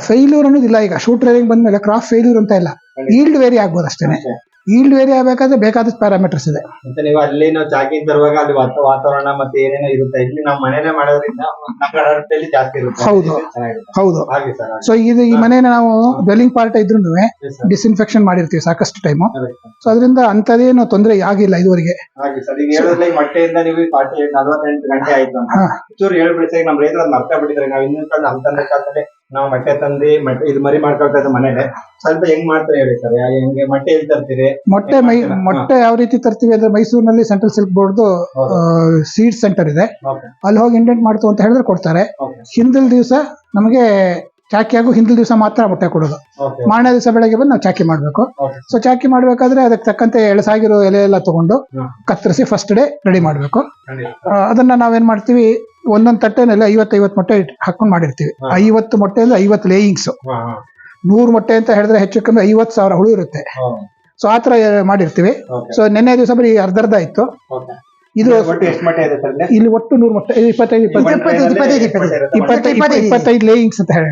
ಫೇಲ್ಯೂರ್ ಅನ್ನೋದಿಲ್ಲ ಈಗ. ಶೂಟ್ ಟ್ರೈನಿಂಗ್ ಬಂದ್ಮೇಲೆ ಕ್ರಾಫ್ ಫೇಲ್ಯೂರ್ ಅಂತ ಇಲ್ಲ. ಈಲ್ಡ್ ವೇರಿ ಆಗ್ಬೋದು ಅಷ್ಟೇನೆ. ಈಲ್ಡ್ ವೇರಿ ಆಗಬೇಕಾದ್ರೆ ಬೇಕಾದಷ್ಟು ಪ್ಯಾರಾಮೀಟರ್ಸ್ ಇದೆ ಮತ್ತೆ ನೀವು ಅಲ್ಲಿ ನಾವು ಚಾಕಿ ತರುವಾಗ ಅಲ್ಲಿ ವಾತ- ವಾತಾವರಣ ಮತ್ತೆ ಏನೇನೋ ಇರುತ್ತೆ ಇಲ್ಲಿ ನಾವು ಮನೇಲೆ ಮಾಡೋದ್ರಿಂದ ನಮ್ಮ ಅಡರ್ತಲ್ಲಿ ಜಾಸ್ತಿ ಇರುತ್ತೆ ಹೌದು. ಚೆನ್ನಾಗಿರುತ್ತೆ ಹೌದು ಹಾಗೆ ಸರ್ ಹಾಗೆ. ಸೊ ಇದು ಈ ಮನೇನ ನಾವು ಡ್ವೆಲ್ಲಿಂಗ್ ಪಾರ್ಟ್ ಇದ್ರೂ Yes, sir. ಡಿಸ್ಇನ್ಫೆಕ್ಷನ್ ಮಾಡಿರ್ತೀವಿ ಸಾಕಷ್ಟು ಟೈಮು Correct, sir. ಸೊ ಅದರಿಂದ ಅಂಥದ್ದೇನು ತೊಂದರೆ ಆಗಿಲ್ಲ ಇದುವರೆಗೆ ಹಾಗೆ ಸರ್ ಈಗ ಹೇಳಿದ್ರೆ ಮೊಟ್ಟೆಯಿಂದ ನೀವು ಫಾರ್ಟಿ ಏಟ್ ನಲ್ವತ್ತೆಂಟು ಗಂಟೆ ಆಯ್ತು ಅಂತ ಹಾ. ಚೂರು ಹೇಳ್ಬಿಡಿ ಸರ್ ನಮ್ಮ ರೈತರು ಅದ್ ಮರ್ತಾ ಬಿಟ್ಟಿದ್ದಾರೆ ನಾವು ಇನ್ನೊಂದು ಕಾಲ ನಮ್ಮ ತಂದೆ ಕಾಲದಲ್ಲಿ ನಾವು ಮೊಟ್ಟೆ ತಂದಿ ಮೊಟ್ಟೆ ಇದು ಮರಿ ಮಾಡ್ಕೊಳ್ತಾ ಇದ್ದ ಮನೇಲೆ ಸ್ವಲ್ಪ ಹೆಂಗ್ ಮಾಡ್ತಾರೆ ಹೇಳಿ ಸರ್? ಹೆಂಗೆ ಮೊಟ್ಟೆ ಎಲ್ಲಿ ತರ್ತೀರಿ? ಮೊಟ್ಟೆ ಮೈ ಮೊಟ್ಟೆ ಯಾವ ರೀತಿ ತರ್ತೀವಿ ಅಂದ್ರೆ ಮೈಸೂರಿನಲ್ಲಿ ಸೆಂಟ್ರಲ್ ಸಿಲ್ಕ್ ಬೋರ್ಡ್ದು ಹೌದು. ಸೀಡ್ ಸೆಂಟರ್ ಇದೆ. ಅಲ್ಲಿ ಹೋಗಿ ಇಂಡೆಂಟ್ ಮಾಡ್ತು ಅಂತ ಹೇಳಿದ್ರೆ ಕೊಡ್ತಾರೆ. ಹಿಂದಿಲ್ ಹಿಂದಿನ ದಿವಸ ನಮಗೆ ಚಾಕಿ ಆಗೋ ಹಿಂದಿನ ದಿವಸ ಮಾತ್ರ ಮೊಟ್ಟೆ ಕೊಡೋದು. ಮಾರನೇ ದಿವಸ ಬೆಳಗ್ಗೆ ಬಂದು ನಾವು ಚಾಕಿ ಮಾಡಬೇಕು. ಸೊ ಚಾಕಿ ಮಾಡಬೇಕಾದ್ರೆ ಅದಕ್ಕೆ ತಕ್ಕಂತೆ ಎಳಸಾಗಿರೋ ಎಲೆ ಎಲ್ಲ ತಗೊಂಡು ಕತ್ತರಿಸಿ ಫಸ್ಟ್ ಡೇ ರೆಡಿ ಮಾಡಬೇಕು. ಅದನ್ನ ನಾವೇನ್ ಮಾಡ್ತೀವಿ ಒಂದೊಂದು ತಟ್ಟೆನಲ್ಲಿ ಐವತ್ತೈವತ್ತು ಮೊಟ್ಟೆ ಹಾಕೊಂಡು ಮಾಡಿರ್ತೀವಿ. ಐವತ್ತು ಮೊಟ್ಟೆ ಅಂದ್ರೆ ಐವತ್ತು ಲೇಯಿಂಗ್ಸ್ ನೂರು ಮೊಟ್ಟೆ ಅಂತ ಹೇಳಿದ್ರೆ ಹೆಚ್ಚು ಕಮ್ಮಿ ಐವತ್ತು ಸಾವಿರ ಹುಳು ಇರುತ್ತೆ. ಸೊ ಆ ತರ ಮಾಡಿರ್ತೀವಿ. ಸೊ ನಿನ್ನೆ ದಿವಸ ಬರೀ ಅರ್ಧರ್ಧ ಅರ್ಧ ಇತ್ತು. ಇದು ಇಲ್ಲಿ? ಒಟ್ಟು ನೂರು ಮೊಟ್ಟೆ ಇಪ್ಪತ್ತೈದು ಇಪ್ಪತ್ತೈದು. ಇಪ್ಪತ್ತೈದು, ಲೇಯಿಂಗ್ಸ್ ಅಂತ ಹೇಳಿ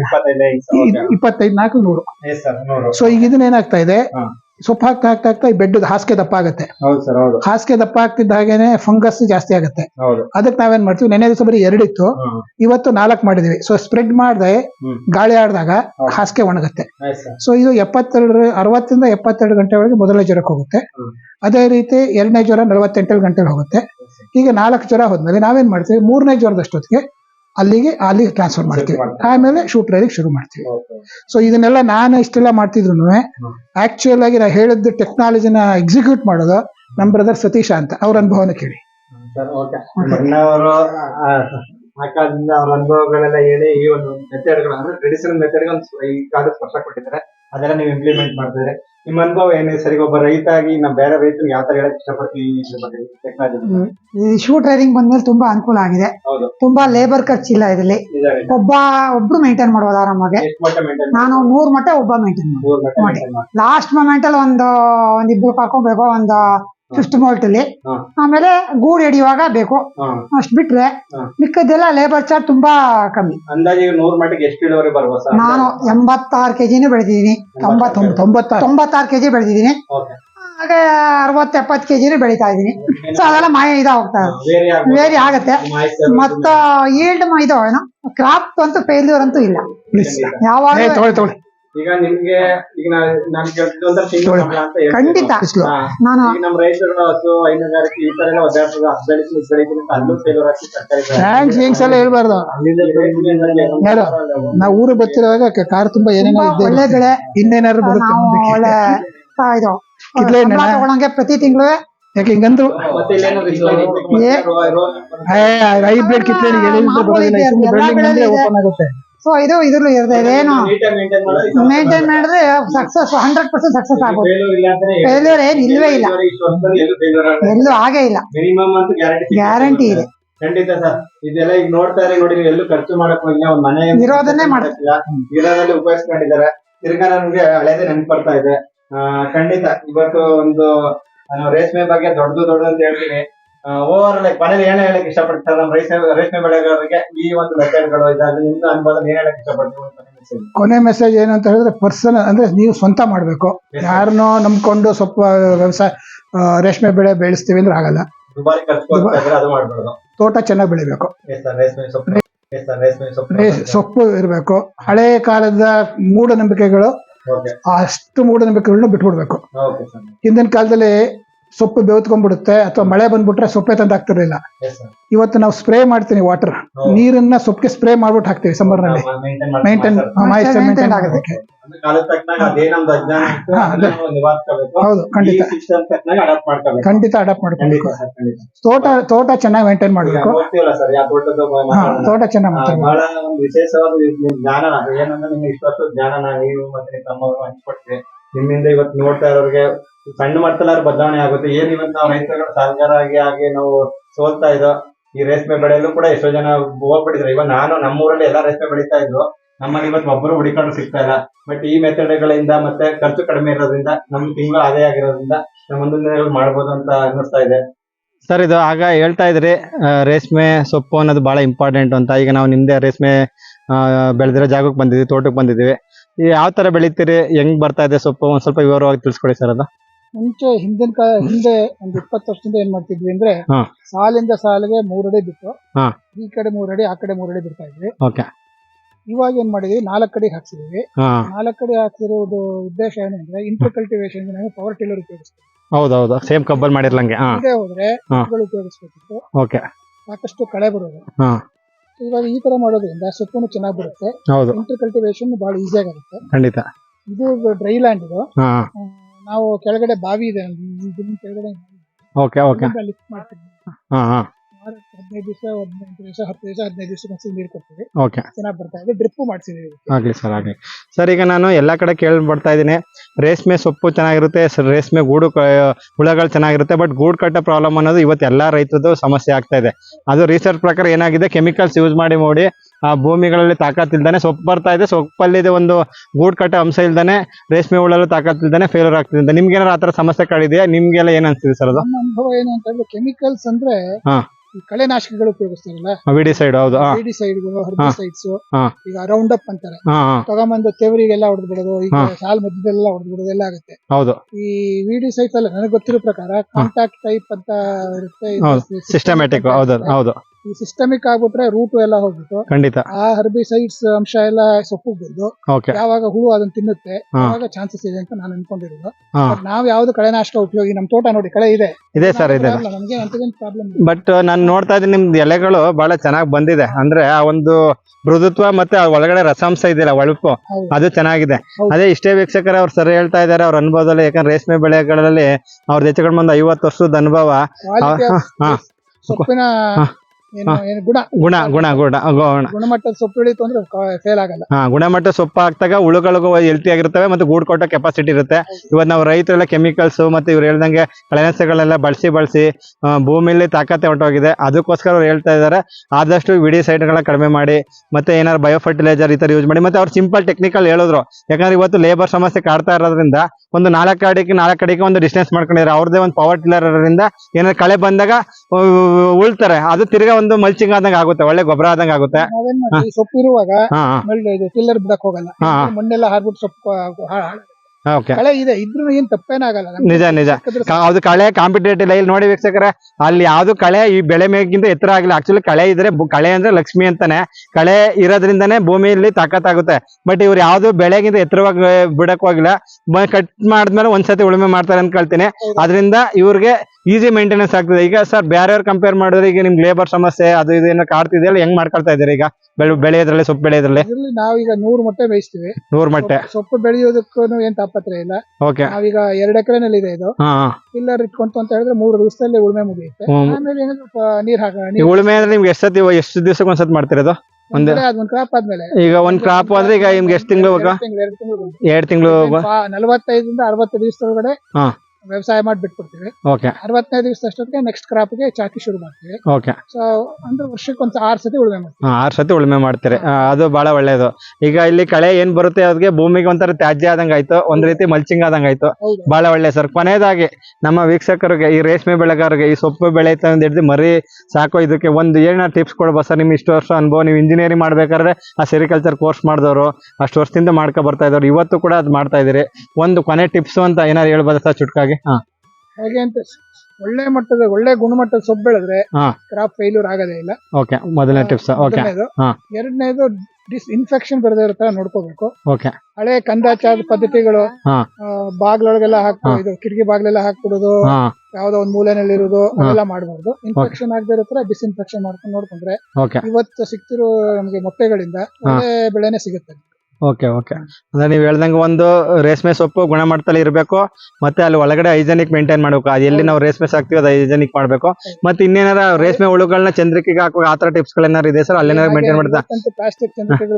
ಇಪ್ಪತ್ತೈದು ನಾಲ್ಕು ನೂರು. ಸೊ ಈಗ ಇದನ್ನ ಏನಾಗ್ತಾ ಇದೆ. ಸೊಪ್ಪು ಹಾಕ್ತಾ ಹಾಕ್ತಾ ಹಾಕ್ತಾ ಈ ಬೆಡ್ ಹಾಸಿಗೆ ದಪ್ಪ ಆಗುತ್ತೆ. ಹೌದು ಸರ್ ಹೌದು. ಹಾಸಿಗೆ ದಪ್ಪ ಆಗ್ತಿದ್ದ ಹಾಗೇನೆ ಫಂಗಸ್ ಜಾಸ್ತಿ ಆಗುತ್ತೆ. ಹೌದು. ಅದಕ್ಕೆ ನಾವೇನ್ ಮಾಡ್ತೀವಿ ನೆನೆ ದಿವಸ ಬರೀ ಎರಡಿತ್ತು ಹ್ಮ್. ಇವತ್ತು ನಾಲ್ಕು ಮಾಡಿದೀವಿ. ಸೊ ಸ್ಪ್ರೆಡ್ ಮಾಡದೆ ಗಾಳಿ ಆಡಿದಾಗ. ಹಾಸಿಗೆ ಒಣಗುತ್ತೆ. ಸೊ ಇದು ಎಪ್ಪತ್ತೆರಡು ಅರವತ್ತರಿಂದ ಎಪ್ಪತ್ತೆರಡು ಗಂಟೆ ಒಳಗೆ ಮೊದಲನೇ ಜ್ವರಕ್ಕೆ ಹೋಗುತ್ತೆ. ಅದೇ ರೀತಿ ಎರಡನೇ ಜ್ವರ ನಲವತ್ತೆಂಟು ಗಂಟೆಗೆ ಹೋಗುತ್ತೆ. ಈಗ ನಾಲ್ಕು ಜ್ವರ ಹೋದ್ಮೇಲೆ ನಾವೇನ್ ಮಾಡ್ತೀವಿ ಮೂರನೇ ಜ್ವರದಷ್ಟೊತ್ತಿಗೆ ಅಲ್ಲಿಗೆ ಅಲ್ಲಿಗೆ ಟ್ರಾನ್ಸ್ಫರ್ ಮಾಡ್ತೀವಿ. ಆಮೇಲೆ ಶೂಟ್ ರೈಲಿಗೆ ಶುರು ಮಾಡ್ತೀವಿ. ಸೊ ಇದನ್ನೆಲ್ಲ ನಾನು ಇಷ್ಟೆಲ್ಲ ಮಾಡ್ತಿದ್ರು ಆಕ್ಚುಯಲ್ ಆಗಿ ನಾ ಹೇಳಿದ್ದು ಟೆಕ್ನಾಲಜಿನ ಎಕ್ಸಿಕ್ಯೂಟ್ ಮಾಡೋದು ನಮ್ಮ ಬ್ರದರ್ ಸತೀಶ ಅಂತ ಅವ್ರ ಅನುಭವನ ಕೇಳಿ. ಅವ್ರ ಅನುಭವಗಳೆಲ್ಲ ಹೇಳಿ ಈ ಒಂದು ಮೆಥಡ್ಗಳು ಅಂದ್ರೆ ಟ್ರೆಡಿಷನಲ್ ಮೆಥಡ್ಗಳು ಈ ಕಾಲ ಸ್ಪರ್ಶ ಕೊಟ್ಟಿದ್ದಾರೆ. ಅದೆಲ್ಲ ನೀವು ಇಂಪ್ಲಿಮೆಂಟ್ ಮಾಡ್ತಿದ್ರೆ. ನಿಮ್ಮ ಅನುಭವ ಏನೇ ಸರಿ ಒಬ್ಬ ರೈತ ಆಗಿ ನಾವು ಬೇರೆ ರೈತರು ಯಾವ ತರ ಹೇಳಕ್ ಇಷ್ಟಪಡ್ತೀವಿ ಇದ್ರ ಬಗ್ಗೆ ಟೆಕ್ನಾಲಜಿ ಈ ಶೂ ಟ್ರೈನಿಂಗ್ ಬಂದ್ಮೇಲೆ ತುಂಬಾ ಅನುಕೂಲ ಆಗಿದೆ. ಹೌದು. ತುಂಬಾ ಲೇಬರ್ ಖರ್ಚಿಲ್ಲ ಇದರಲ್ಲಿ. ಇದ್ರಲ್ಲಿ ಒಬ್ಬ ಒಬ್ರು ಮೇಂಟೈನ್ ಮಾಡ್ಬೋದು ಆರಾಮಾಗಿ. ಎಷ್ಟು ಮಟ್ಟ ಮೇಂಟೈನ್ ನಾನು ನೂರ್ ಮಟ್ಟ ಒಬ್ಬ ಮೇಂಟೈನ್ ಮೂರ್ ಮಾಡಿ. ಲಾಸ್ಟ್ ಮೊಮೆಂಟ್ ಅಲ್ಲಿ ಒಂದು ಒಂದಿಬ್ರು ಕರ್ಕೊಂಡ್ಬೇಕು ಒಂದು ಫಿಫ್ತ್ ಮೋಲ್ಟ್ ಅಲ್ಲಿ. ಆಮೇಲೆ ಗೂಡು ಹಿಡಿಯುವಾಗ ಬೇಕು. ಅಷ್ಟು ಬಿಟ್ರೆ ಮಿಕ್ಕದೆಲ್ಲ ಲೇಬರ್ ಚಾರ್ಜ್ ತುಂಬಾ ಕಮ್ಮಿ. ಅಂದಾಜು ಈಗ ನೂರ್ ಮಟ್ಟಿಗೆ ಎಷ್ಟು ಇಳುವರಿ ಬರ್ಬೋದು ಸರ್ ನಾನು ಎಂಬತ್ತಾರು ಕೆಜಿನೂ ಬೆಳೆದಿದ್ದೀನಿ. ತೊಂಬತ್ತಾರು ತೊಂಬತ್ತಾರು ಕೆಜಿ ಬೆಳೆದಿದ್ದೀನಿ. ಓಕೆ. ಹಾಗೆ ಅರವತ್ತು ಎಪ್ಪತ್ತು ಕೆಜಿನೂ ಬೆಳೀತಾ ಇದ್ದೀನಿ. ಸೊ ಅದೆಲ್ಲ ಮಾಯ ಇದ ಹೋಗ್ತಾ ಇದೆ ವೇರಿ ಆಗುತ್ತೆ. ಮತ್ತ ಈಲ್ಡ್ ಇದು ಏನು ಕ್ರಾಪ್ ಅಂತೂ ಫೇಲ್ಯೂರ್ ಅಂತೂ ಇಲ್ಲ. ಪ್ಲೀಸ್ ಯಾವಾಗ ಏ ತಗೊಳ್ಳಿ ತಗೊಳ್ಳಿ. ಈಗ ನಿಮ್ಗೆ ಈಗ ನಾನ್ ಖಂಡಿತ. ನಾನು ಈಗ ನಮ್ಮ ರೈತರುಗಳು ಹಸು ಹೈನುಗಾರಿಕೆ ಈ ತರ ಎಲ್ಲ ಒದ್ದಾಡ್ತಾರೆ ಅದ್ ಬೆಳಿತೀನಿ ಇದ್ ಬೆಳಿತೀನಿ ಅಂತ ಅಲ್ಲೂ ಫೇಲ್ಯೂರ್ ಆಗ್ತಿ ತರಕಾರಿ ಥ್ಯಾಂಕ್ಸ್ ಹಿಂಗ್ಸ್ ಎಲ್ಲ ಹೇಳ್ಬಾರ್ದು ಹೇಳು. ನಾವು ಊರು ಬರ್ತಿರುವಾಗ ಕಾರ್ ತುಂಬಾ ಏನೇನೋ ಇದ್ದೇ ಒಳ್ಳೆ ಬೆಳೆ ಇನ್ನೇನಾದ್ರು ಬರುತ್ತೆ. ಒಳ್ಳೆ ಇದು? ತಗೊಳಂಗೆ ಪ್ರತಿ ತಿಂಗಳು ಯಾಕೆ ಹಿಂಗಂದ್ರು. ಹೈಬ್ರಿಡ್ ಬೆಳೆದಿದೆ. ಓಪನ್ ಆಗುತ್ತೆ ಸೊ ಇದು ಇದ್ರಲ್ಲೂ ಇರ್ತದೆ ಏನು? ಮೇಂಟೈನ್ ಮಾಡಿದ್ರೆ ಸಕ್ಸಸ್ ಹಂಡ್ರೆಡ್ ಪರ್ಸೆಂಟ್ ಸಕ್ಸಸ್ ಆಗ್ಬೋದು. ಫೇಲ್ಯೂರ್ ಏನ್ ಇಲ್ವೇ ಇಲ್ಲ. ಎಲ್ಲೂ ಆಗೇ ಇಲ್ಲ. ಗ್ಯಾರಂಟಿ ಗ್ಯಾರಂಟಿ ಇದೆ. ಖಂಡಿತ ಸರ್. ಇದೆಲ್ಲ ಈಗ ನೋಡ್ತಾ ಇದ್ರೆ ನೋಡಿ ಎಲ್ಲೂ ಖರ್ಚು ಮಾಡಕ್ ಹೋಗಿಲ್ಲ ಒಂದ್ ಮನೆ ಇರೋದನ್ನೇ ಮಾಡ್- ಇರೋದ್ರಲ್ಲಿ ಉಪಯೋಗಿಸ್ಕೊಂಡಿದ್ದಾರೆ. ತಿರ್ಗಾ ನನ್ಗೆ ಹಳೇದೇ ನೆನ್ಪು ಬರ್ತಾ ಇದೆ ಖಂಡಿತ. ಇವತ್ತು ಒಂದು ರೇಷ್ಮೆ ಬಗ್ಗೆ ದೊಡ್ಡದು ದೊಡ್ಡದು ಅಂತ ಹೇಳ್ತೀನಿ. ಓವರ್ ಲೈಕ್ ಮನೇಲಿ ಏನ್ ಹೇಳಕ್ ಇಷ್ಟಪಡ್ತಾರೆ? ನಮ್ಮ ರೇಷ್ಮೆ ರೇಷ್ಮೆ ಬೆಳೆಗಾರರಿಗೆ ಈ ಒಂದು ಮೆಥಡ್ಗಳು ಇದಾದ್ರೆ ನಿಮ್ದು ಅನುಭವ ಏನ್ ಹೇಳಕ್ ಇಷ್ಟಪಡ್ತೀವಿ ಕೊನೆ ಮೆಸೇಜ್ ಏನು ಅಂತ ಹೇಳಿದ್ರೆ ಪರ್ಸನ್ ಅಂದ್ರೆ ನೀವು ಸ್ವಂತ ಮಾಡ್ಬೇಕು. ಯಾರನ್ನೋ ನಂಬ್ಕೊಂಡು ಸ್ವಲ್ಪ ವ್ಯವಸಾಯ ರೇಷ್ಮೆ ಬೆಳೆ ಬೆಳೆಸ್ತೀವಿ ಅಂದ್ರೆ ಆಗಲ್ಲ. ತೋಟ ಚೆನ್ನಾಗಿ ಬೆಳಿಬೇಕು. ಸೊಪ್ಪು. ಇರಬೇಕು. ಹಳೆ ಕಾಲದ ಮೂಢನಂಬಿಕೆಗಳು ಅಷ್ಟು ಮೂಢನಂಬಿಕೆಗಳನ್ನ ಬಿಟ್ಬಿಡ್ಬೇಕು. ಹಿಂದಿನ ಕಾಲದಲ್ಲಿ ಸೊಪ್ಪು ಬೆವತ್ಕೊಂಡ್ಬಿಡುತ್ತೆ ಅಥವಾ ಮಳೆ ಬಂದ್ಬಿಟ್ರೆ ಸೊಪ್ಪೆ ತಂದು ಹಾಕ್ತಿರ್ಲಿಲ್ಲ ಇವತ್ತು ನಾವು ಸ್ಪ್ರೇ ಮಾಡ್ತೀನಿ ವಾಟರ್ ನೀರನ್ನ ಸೊಪ್ಪಿಗೆ ಸ್ಪ್ರೇ ಮಾಡ್ಬಿಟ್ಟು ಹಾಕ್ತೀವಿ ಸಮ್ಮರ್ನಲ್ಲಿ ಮೈಂಟೈನ್ ಮಾಯಿಶ್ಚರ್ ಮೇಂಟೈನ್ ಆಗೋದಕ್ಕೆ. ಹೌದು ಖಂಡಿತ. ಖಂಡಿತ ಅಡಾಪ್ಟ್ ಮಾಡ್ಕೊಬೇಕು. ಸರ್ ಖಂಡಿತ. ತೋಟ ತೋಟ ಚೆನ್ನಾಗಿ ಮೇಂಟೈನ್ ಮಾಡಬೇಕು. ತೋಟ ಚೆನ್ನಾಗಿ ಆ, ಬಹಳ ಒಂದು ವಿಶೇಷವಾದ ನಿಮ್ ಜ್ಞಾನ ಏನಂದ್ರೆ ನಿಮ್ಗೆ ಇಷ್ಟು ವರ್ಷದ ಜ್ಞಾನನ ನೀವು ಮತ್ತೆ ನಿಮ್ ಹಂಚ್ಕೊಟ್ರಿ. ನಿಮ್ಮಿಂದ ಇವತ್ತು ನೋಡ್ತಾ ಇರೋರಿಗೆ ಸಣ್ಣ ಮಟ್ಟದಲ್ಲಾದ್ರೂ ಬದಲಾವಣೆ ಆಗುತ್ತೆ. ಏನ್ ಇವತ್ತು ನಾವು ರೈತರು ಸಾಲಗಾರ ಆಗಿ ನಾವು ಸೋಲ್ತಾ ಇದ್ದೋ ಈ ರೇಷ್ಮೆ ಬೆಳೆಯಲು ಕೂಡ ಎಷ್ಟೋ ಜನ ಹೋಗ್ಬಿಟ್ಟಿದ್ರು ಇವಾಗ ನಾನು ನಮ್ಮೂರಲ್ಲಿ ಎಲ್ಲಾ ರೇಷ್ಮೆ ಬೆಳೀತಾ ಇದ್ರು ನಮ್ಮಲ್ಲಿ ಇವತ್ತು ಒಬ್ಬರು ಹುಡಿಕೊಂಡು ಸಿಗ್ತಾ ಇಲ್ಲ. ಬಟ್ ಈ ಮೆಥಡ್ಗಳಿಂದ ಮತ್ತೆ ಖರ್ಚು ಕಡಿಮೆ ಇರೋದ್ರಿಂದ, ನಮ್ ತಿಂಗಳು ಆದಾಯ ಆಗಿರೋದ್ರಿಂದ ನಾವು ಮುಂದಿನ ಮಾಡಬಹುದು ಮಾಡ್ಬೋದು ಅಂತ ಅನ್ನಿಸ್ತಾ ಇದೆ. ಸರ್, ಇದು ಆಗ ಹೇಳ್ತಾ ಇದ್ರಿ ರೇಷ್ಮೆ ಸೊಪ್ಪು ಅನ್ನೋದು ಬಹಳ ಇಂಪಾರ್ಟೆಂಟ್ ಅಂತ. ಈಗ ನಾವು ನಿಮ್ದೇ ರೇಷ್ಮೆ ಬೆಳೆದಿರೋ ಜಾಗಕ್ಕೆ ಬಂದಿದ್ವಿ, ತೋಟಕ್ಕೆ ಬಂದಿದ್ದೀವಿ ಯಾವ ತರ ಬೆಳಿತೀರಿ? ಹೆಂಗ್ ಬರ್ತಾ ಇದೆ ಸೊಪ್ಪು? ಒಂದ್ ಸ್ವಲ್ಪ ವಿವರವಾಗಿ ತಿಳಿಸ್ಕೊಡಿ ಸರ್ ಅದು. ಮುಂಚೆ ಹಿಂದಿನ ಕಾಲ ಹಿಂದೆ ಒಂದು ಇಪ್ಪತ್ತು ವರ್ಷದಿಂದ ಏನ್ ಮಾಡ್ತಿದ್ವಿ ಅಂದ್ರೆ ಹಾ. ಸಾಲಿಂದ ಸಾಲಿಗೆ ಮೂರಡಿ ಬಿಟ್ಟು ಹಾ. ಈ ಕಡೆ ಮೂರಡಿ ಆ ಕಡೆ ಮೂರಡಿ ಬಿಡ್ತಾ ಇದ್ವಿ. ಓಕೆ. ಇವಾಗ ಏನ್ ಮಾಡಿದ್ವಿ? ನಾಲ್ಕು ಕಡೆ ಹಾಕ್ಸಿದ್ವಿ. ಹಾ. ನಾಲ್ಕು ಕಡೆ ಹಾಕ್ಸಿರೋದು ಉದ್ದೇಶ ಏನಂದ್ರೆ ಇಂಟರ್ ಕಲ್ಟಿವೇಶನ್ ನಾವು ಪವರ್ ಟಿಲ್ಲರ್ ಉಪಯೋಗಿಸ್ತೀವಿ. ಹೌದೌದು. ಸೇಮ್ ಕಬ್ಬಲ್ ಮಾಡಿರ್ಲಂಗೆ ಹಾ. ಇದೇ ಹೋದ್ರೆ ಹಾ. ಎತ್ತುಗಳು ಉಪಯೋಗಿಸ್ಬೇಕಿತ್ತು. ಓಕೆ. ಸಾಕಷ್ಟು ಕಳೆ ಬರೋದು. ಹಾ. ಇವಾಗ ಈ ತರ ಮಾಡೋದ್ರಿಂದ ಸೊಪ್ಪು ಚೆನ್ನಾಗಿ ಬರುತ್ತೆ. ಹೌದು. ಇಂಟರ್ ಕಲ್ಟಿವೇಶನ್ ಬಹಳ ಈಸಿಯಾಗಿ ಆಗುತ್ತೆ. ಖಂಡಿತ. ಇದು ಡ್ರೈ ಲ್ಯಾಂಡ್ ಇದು. ಹಾ. ಆ, ನಾವು ಕೆಳಗಡೆ ಬಾವಿ ಇದೆ. ಇದನ್ನ ಕೆಳಗಡೆ ಓಕೆ ಓಕೆ. ಲಿಫ್ಟ್ ಮಾಡ್ತೀವಿ. ಹಾ ಹಾ. ವಾರಕ್ಕೆ ಹದಿನೈದು ದಿವಸ ಹದಿನೆಂಟು ದಿವಸ ಹತ್ತು ದಿವಸ ಹದಿನೈದು ದಿವಸ ಒಂದ್ಸಲ ನೀರು ಕೊಡ್ತೀವಿ. ಓಕೆ. ಚೆನ್ನಾಗಿ ಬರ್ತಾ ಇದೆ. ಡ್ರಿಪ್ ಮಾಡ್ಸಿದೀವಿ. ಆಗ್ಲಿ ಸರ್ ಆಗ್ಲಿ. ಸರ್ ಈಗ ನಾನು ಎಲ್ಲಾ ಕಡೆ ಕೇಳ್ಬಡ್ತಾ ಇದ್ದೀನಿ. ರೇಷ್ಮೆ ಸೊಪ್ಪು ಚೆನ್ನಾಗಿರುತ್ತೆ. ಸ- ರೇಷ್ಮೆ ಗೂಡು ಕ- ಹುಳಗಳು ಚೆನ್ನಾಗಿರುತ್ತೆ. ಬಟ್ ಗೂಡು ಕಟ್ಟೋ ಪ್ರಾಬ್ಲಮ್ ಅನ್ನೋದು ಇವತ್ತು ಎಲ್ಲಾ ರೈತರದ್ದು ಸಮಸ್ಯೆ ಆಗ್ತಾ ಇದೆ. ಅದು ರಿಸರ್ಚ್ ಪ್ರಕಾರ ಏನಾಗಿದೆ? ಕೆಮಿಕಲ್ಸ್ ಯೂಸ್ ಮಾಡಿ ಮಾಡಿ ಆ ಭೂಮಿಗಳಲ್ಲಿ ತಾಕತ್ತಿಲ್ದಾನೆ ಸೊಪ್ಪು ಬರ್ತಾ ಇದೆ. ಸೊಪ್ಪಲ್ಲಿದೆ ಒಂದು ಗೂಡ್ ಕಟ್ಟೆ ಅಂಶ ಇಲ್ದಾನೆ ರೇಷ್ಮೆ ಹುಳಲ್ಲೂ ತಾಕತ್ತಿಲ್ದಾನೆ ಫೇಲ್ಯೂರ್ ಆಗ್ತಿದೆ ನಿಮ್ಗೆ ಏನಾರ ಆತರ ಸಮಸ್ಯೆಗಳಿದೆಯಾ ನಿಮ್ಗೆಲ್ಲ ಏನ್ ಅನ್ಸ್ತಿದೆ ಸರ್ ಅದು? ನಮ್ಮ ಅನುಭವ ಏನು ಅಂತ ಅಂತಂದ್ರೆ ಕೆಮಿಕಲ್ಸ್ ಅಂದ್ರೆ ಹಾ. ಈ ಕಳೆನಾಶಕಗಳು ಉಪಯೋಗಿಸ್ತಾರಲ್ಲ? ವಿಡಿ ಸೈಡ್ ಹೌದು. ಹಾ. ಪೆಸ್ಟಿಸೈಡ್ಗಳು ಹರ್ಬಿಸೈಡ್ಸ್ ಹಾ. ಈಗ ರೌಂಡ್ ಅಪ್ ಅಂತಾರೆ. ಹಾ ಹಾ. ತಗೊಂಬಂದು ತೆವರಿಗೆಲ್ಲ ಹೊಡೆದು ಬಿಡೋದು ಈಗ ಹಾ. ಸಾಲ್ ಮಧ್ಯದಲ್ಲೆಲ್ಲ ಹೊಡೆದು ಬಿಡೋದು ಎಲ್ಲ ಆಗುತ್ತೆ. ಹೌದು. ಈ ವಿಡಿಸೈಡ್ಸ್ ಅಲ್ಲ ನನಗೆ ಗೊತ್ತಿರೋ ಪ್ರಕಾರ ಕಾಂಟ್ಯಾಕ್ಟ್ ಟೈಪ್ ಅಂತ ಇರುತ್ತೆ. ಇದು ಹೌದು. ಸಿಸ್ಟಮ್ಯಾಟಿಕ್ ಹೌದು ಹೌದು. ಈ ಸಿಸ್ಟಮಿಕ್ ಆಗ್ಬಿಟ್ರೆ ರೂಟ್ ಎಲ್ಲ ಹೋಗ್ಬಿಟ್ಟು ಖಂಡಿತ. ಆ ಹರ್ಬಿಸೈಡ್ಸ್ ಅಂಶ ಎಲ್ಲ ಸೊಪ್ಪು ಓಕೆ ಯಾವಾಗ ಹುಳು ಅದನ್ನ ತಿನ್ನುತ್ತೆ ಯಾವಾಗ ಚಾನ್ಸಸ್ ಇದೆ ಅಂತ ನಾನು ಅನ್ಕೊಂಡಿರೋದು. ಹಾ. ನಾವ್ ಯಾವ್ದು ಕಳೆನಾಶಕ ಉಪಯೋಗಿ ನಮ್ ತೋಟ ನೋಡಿ ಕಳೆ ಇದೆ. ಇದೆ ಸರ್ ಇದೆ ನಮ್ಗೆ ಅಂತದೇನು ಪ್ರಾಬ್ಲಮ್ ಬಟ್ ನಾನು ನೋಡ್ತಾ ಇದ್ದೀನಿ ನಿಮ್ದು ಎಲೆಗಳು ಬಹಳ ಚೆನ್ನಾಗಿ ಬಂದಿದೆ. ಅಂದ್ರೆ ಆ ಒಂದು ಮೃದುತ್ವ ಮತ್ತೆ ಆ ಒಳಗಡೆ ರಸಾಂಶ ಇದೆಯಲ್ಲ ಒಳಪು ಹೌದು. ಅದು ಚೆನ್ನಾಗಿದೆ. ಹೌದು. ಅದೇ ಇಷ್ಟೇ ವೀಕ್ಷಕರ ಅವ್ರು ಸರಿ ಹೇಳ್ತಾ ಇದ್ದಾರೆ ಅವ್ರ ಅನುಭವದಲ್ಲಿ ಯಾಕಂದ್ರೆ ರೇಷ್ಮೆ ಬೆಳೆಗಳಲ್ಲಿ ಅವ್ರದ್ದು ಹೆಚ್ಚು ಕಡಿಮೆ ಒಂದು ಐವತ್ತು ವರ್ಷದ ಅನುಭವ. ಕ್ವಾಲಿಟಿ ಹಾ, ಹಾ. ಸೊಪ್ಪಿನ ಹಾ. ಗುಣ. ಗುಣ ಗುಣ. ಗುಣ ಗುಣ. ಗುಣಮಟ್ಟದ ಸೊಪ್ಪು ಬೆಳೀತು ಅಂದ್ರೆ ಫೇಲ್ ಆಗಲ್ಲ. ಹಾ ಗುಣಮಟ್ಟ ಸೊಪ್ಪು ಹಾಕ್ದಾಗ ಹುಳುಗಳಿಗೂ ಹೆಲ್ತಿ ಆಗಿರ್ತವೆ ಮತ್ತೆ ಗೂಡ್ ಕೊಟ್ಟ ಕೆಪಾಸಿಟಿ ಇರುತ್ತೆ. ಇವತ್ತು ನಾವು ರೈತರೆಲ್ಲ ಕೆಮಿಕಲ್ಸ್ ಮತ್ತೆ ಇವ್ರು ಹೇಳ್ದಂಗೆ ಕಳೆನಾಶಕಗಳೆಲ್ಲ ಬಳಸಿ ಬಳಸಿ ಭೂಮಿಲಿ ತಾಕತ್ತೆ ಹೊಟ್ಟೋಗಿದೆ ಅದಕ್ಕೋಸ್ಕರ ಅವ್ರು ಹೇಳ್ತಾ ಇದ್ದಾರೆ. ಆದಷ್ಟು ವಿಡಿ ಸೈಡ್ಗಳನ್ನ ಕಡಿಮೆ ಮಾಡಿ ಮತ್ತೆ ಏನಾದ್ರು ಬಯೋ ಫರ್ಟಿಲೈಸರ್ ಈ ತರ ಯೂಸ್ ಮಾಡಿ. ಮತ್ತೆ ಅವ್ರು ಸಿಂಪಲ್ ಟೆಕ್ನಿಕಲ್ ಹೇಳಿದ್ರು. ಯಾಕಂದ್ರೆ ಇವತ್ತು ಲೇಬರ್ ಸಮಸ್ಯೆ ಕಾಡ್ತಾ ಇರೋದ್ರಿಂದ ಒಂದು ನಾಲ್ಕು ಅಡಿಗೆ ನಾಲ್ಕು ಅಡಿಗೆ ಒಂದು ಡಿಸ್ಟೆನ್ಸ್ ಮಾಡ್ಕೊಂಡಿದ್ದಾರೆ ಅವ್ರದೇ ಒಂದು ಪವರ್ ಟಿಲ್ಲರ್ ಇರೋದ್ರಿಂದ ಏನಾದ್ರು ಕಳೆ ಬಂದಾಗ ಉಳ್ತಾರೆ. ಅದು ತಿರ್ಗಾ ಒಂದು ಮಲ್ಚಿಂಗ್ ಆದಂಗ ಆಗುತ್ತೆ ಒಳ್ಳೆ ಗೊಬ್ಬರ ಆದಂಗ ಆಗುತ್ತೆ. ನಾವೇನ್ ಮಾಡ್ತೀವಿ ಸೊಪ್ಪು ಇರುವಾಗ ಹಾ ಟಿಲ್ಲರ್ ಬಿಡಕ್ ಹೋಗಲ್ಲ. ಹಾ. ಮಣ್ಣೆಲ್ಲ ಹಾರ್ಬಿಟ್ಟು ಸೊಪ್ಪು ಹಾ- ಹಾ- ಹಾ ಓಕೆ. ಕಳೆ ಇದೆ ಇದ್ರೂ ಏನ್ ತಪ್ಪೇನಾಗಲ್ಲ ನಮ್ಗೆ. ನಿಜ ನಿಜ. ಸಿಕ್ಕಿದ್ರೆ ಕ- ಅದು ಕಳೆ ಕಾಂಪಿಟೇಟಿವ್ ಲೈಲ್ ಇಲ್ಲಿ ನೋಡಿ ವೀಕ್ಷಕರೇ ಅಲ್ಲಿ ಯಾವ್ದು ಕಳೆ ಈ ಬೆಳೆ ಮೇಗಿಂತ ಎತ್ತರ ಆಗಿಲ್ಲ. ಆಕ್ಚುಲಿ ಕಳೆ ಇದ್ರೆ ಬು- ಕಳೆ ಅಂದ್ರೆ ಲಕ್ಷ್ಮಿ ಅಂತಾನೆ. ಕಳೆ ಇರೋದ್ರಿಂದನೇ ಭೂಮಿಯಲ್ಲಿ ತಾಕತ್ತಾಗುತ್ತೆ ಬಟ್ ಇವ್ರು ಯಾವ್ದು ಬೆಳೆಗಿಂತ ಎತ್ತರವಾಗಿ ಬಿಡಕ್ ಹೋಗಿಲ್ಲ. ಕಟ್ ಮಾಡಿದ್ಮೇಲೆ ಒಂದ್ಸತಿ ಉಳುಮೆ ಮಾಡ್ತಾರೆ ಅಂತ ಕೇಳ್ತೀನಿ. ಅದರಿಂದ ಇವ್ರಿಗೆ ಈಸಿ ಮೇಂಟೆನೆನ್ಸ್ ಆಗ್ತದೆ. ಈಗ ಸರ್ ಬೇರೆಯವ್ರು ಕಂಪೇರ್ ಮಾಡಿದ್ರೆ ಈಗ ನಿಮ್ಗೆ ಲೇಬರ್ ಸಮಸ್ಯೆ ಅದು ಇದು ಏನೋ ಕಾಡ್ತಿದೆಯಲ್ಲ ಹೆಂಗ್ ಮಾಡ್ಕೊಳ್ತಾ ಇದ್ದೀರಾ ಈಗ? ಬೆಳೆ ಬೆಳೆಯೋದ್ರಲ್ಲಿ ಸೊಪ್ಪು ಬೆಳೆಯೋದ್ರಲ್ಲಿ? ಇದ್ರಲ್ಲಿ ನಾವೀಗ ನೂರು ಮೊಟ್ಟೆ ಬೇಯಿಸ್ತೀವಿ. ನೂರ್ ಮಟ್ಟೆ. ಸೊಪ್ಪು- ಬೆಳೆಯೋದಕ್ಕೂ ಏನ್ ತಾಪತ್ರ ಇಲ್ಲ. ಓಕೆ ನಾವೀಗ ಎರಡ್ ಎಕರೆನಲ್ಲಿ ಇದೆ. ಇದು ಹಾ. ಹಾ. ಇಟ್ಕೊಂತು ಅಂತ ಹೇಳಿದ್ರೆ ಮೂರು ದಿವಸದಲ್ಲಿ ಉಳುಮೆ ಮುಗಿಯುತ್ತೆ. ಹ್ಮ್. ಆಮೇಲೆ ಏನಾದ್ರು ಸ್ವಲ್ಪ ನೀರ್ ಹಾಕ ಈ ಉಳುಮೆ ಅಂದ್ರೆ ನಿಮ್ಗೆ ಎಷ್ಟು ಸತಿ ಎಷ್ಟು ದಿವಸಕ್ಕೆ ಒಂದ್ಸತಿ ಮಾಡ್ತಿರೋದು ಒಂದೇ ಅದೊಂದ್ ಕ್ರಾಪ್ ಆದ್ಮೇಲೆ. ಈಗ ಒಂದ್ ಕ್ರಾಪ್ ಅಂದ್ರೆ ಈಗ ನಿಮ್ಗೆ ಎಷ್ಟು ತಿಂಗಳು ಬೇಕಾ ಎರಡು ತಿಂಗಳು ಎರಡ್ ತಿಂಗಳು ನಲವತ್ತೈದರಿಂದ ಅರವತ್ತು ದಿವಸದೊಳಗಡೆ ಹಾ. ವ್ಯವಸಾಯ ಮಾಡಿ ಬಿಟ್ಬಿಡ್ತೀವಿ ಓಕೆ. ಅರವತ್ತೈದು ದಿವಸ ಅಷ್ಟೊತ್ತಿಗೆ ನೆಕ್ಸ್ಟ್ ಕ್ರಾಪ್ಗೆ ಚಾಕಿ ಶುರು ಮಾಡ್ತೀವಿ. ಓಕೆ. ಸೊ ಅಂದ್ರೆ ವರ್ಷಕ್ಕೆ ಒಂದು ಆರು ಸತಿ ಉಳುಮೆ ಮಾಡ್ತೀವಿ. ಆರ್ ಸತಿ ಉಳುಮೆ ಮಾಡ್ತೀರಿ. ಆ, ಅದು ಬಹಳ ಒಳ್ಳೇದು. ಈಗ ಇಲ್ಲಿ ಕಳೆ ಏನ್ ಬರುತ್ತೆ ಅದಕ್ಕೆ ಭೂಮಿಗೆ ಒಂಥರ ತ್ಯಾಜ್ಯ ಆದಂಗ್ ಆಯ್ತು ಒಂದ್ ರೀತಿ ಮಲ್ಚಿಂಗ್ ಆದಂಗ ಆಯ್ತು. ಹೌದು. ಬಹಳ ಒಳ್ಳೆ ಸರ್. ಕೊನೆಯದಾಗಿ ನಮ್ಮ ವೀಕ್ಷಕರಿಗೆ ಈ ರೇಷ್ಮೆ ಬೆಳೆಗಾರರಿಗೆ ಈ ಸೊಪ್ಪು ಬೆಳೆ ಅಂತ ಹಿಡಿದು ಮರಿ ಸಾಕೋ ಇದಕ್ಕೆ ಒಂದು ಏನಾರ ಟಿಪ್ಸ್ ಕೊಡ್ಬೋದು ಸರ್. ನಿಮ್ ಇಷ್ಟು ವರ್ಷ ಅನುಭವ ನೀವು ಇಂಜಿನಿಯರಿಂಗ್ ಮಾಡ್ಬೇಕಾದ್ರೆ ಆ ಸೆರಿಕಲ್ಚರ್ ಕೋರ್ಸ್ ಮಾಡಿದವರು ಅಷ್ಟು ವರ್ಷದಿಂದ ಮಾಡ್ಕೊ ಬರ್ತಾ ಇದ್ದವ್ರು ಇವತ್ತು ಕೂಡ ಅದು ಮಾಡ್ತಾ ಇದೀರಿ ಒಂದು ಕೊನೆ ಟಿಪ್ಸ್ ಅಂತ ಏನಾದ್ರು ಹೇಳ್ಬೋದಾ ಸರ್ ಚುಟ್ಕಾಗಿ? ಹಾ. ಹಾಗೆ ಅಂತ ಒಳ್ಳೆ ಮಟ್ಟದ ಒಳ್ಳೆ ಗುಣಮಟ್ಟದ ಸೊಪ್ಪು ಬೆಳೆದ್ರೆ ಹಾ. ಕ್ರಾಪ್ ಫೇಲ್ಯೂರ್ ಆಗೋದೇ ಇಲ್ಲ. ಓಕೆ ಮೊದಲನೇ ಟಿಪ್ಸ್ ಓಕೆ. ಮೊದಲನೇದು. ಹಾ. ಎರಡನೇದು ಡಿಸ್ ಇನ್ಫೆಕ್ಷನ್ ಬರದೇ ಇರೋ ತರ ನೋಡ್ಕೋಬೇಕು. ಓಕೆ. ಹಳೆ ಕಂದಾಚಾರದ ಪದ್ಧತಿಗಳು ಹಾ. ಆ, ಬಾಗ್ಲೊಳಗೆಲ್ಲ ಹಾಕ್ಬಿಡೋದು ಹಾ. ಇದು ಕಿಟಕಿ ಬಾಗ್ಲೆಲ್ಲ ಹಾಕ್ಬಿಡೋದು ಹಾ. ಯಾವ್ದೋ ಒಂದ್ ಮೂಲೆನಲ್ಲಿ ಇರೋದು ಅವೆಲ್ಲ ಮಾಡಬಾರ್ದು. ಇನ್ಫೆಕ್ಷನ್ ಆಗದೇ ಇರೋ ತರ ಡಿಸ್ಇನ್ಫೆಕ್ಷನ್ ಮಾಡ್ಕೊಂಡು ನೋಡ್ಕೊಂಡ್ರೆ ಓಕೆ. ಇವತ್ತು ಸಿಕ್ತಿರೋ ನಮಗೆ ಮೊಟ್ಟೆಗಳಿಂದ ಒಳ್ಳೆ ಬೆಳೆನೆ ಸಿಗುತ್ತೆ. ಓಕೆ ಓಕೆ ಅಂದ್ರೆ ನೀವು ಹೇಳ್ದಂಗೆ ಒಂದು ರೇಷ್ಮೆ ಸೊಪ್ಪು ಗುಣಮಟ್ಟದಲ್ಲಿ ಇರಬೇಕು, ಮತ್ತೆ ಅಲ್ಲಿ ಒಳಗಡೆ ಹೈಜೆನಿಕ್ ಮೇಂಟೈನ್ ಮಾಡಬೇಕು. ಅದು ಎಲ್ಲಿ ನಾವು ರೇಷ್ಮೆ ಸಾಕ್ತೀವಿ ಅದು ಹೈಜೆನಿಕ್ ಮಾಡಬೇಕು. ಮತ್ತೆ ಇನ್ನೇನಾರ ರೇಷ್ಮೆ ಹುಳುಗಳನ್ನ ಚಂದ್ರಿಕೆಗೆ ಹಾಕುವ ಆ ತರ ಟಿಪ್ಸ್ ಗಳೇನಾರು ಇದೆ ಸರ್ ಅಲ್ಲೇನಾರು ಮೇಂಟೈನ್ ಮಾಡ್ತಾ ಪ್ಲಾಸ್ಟಿಕ್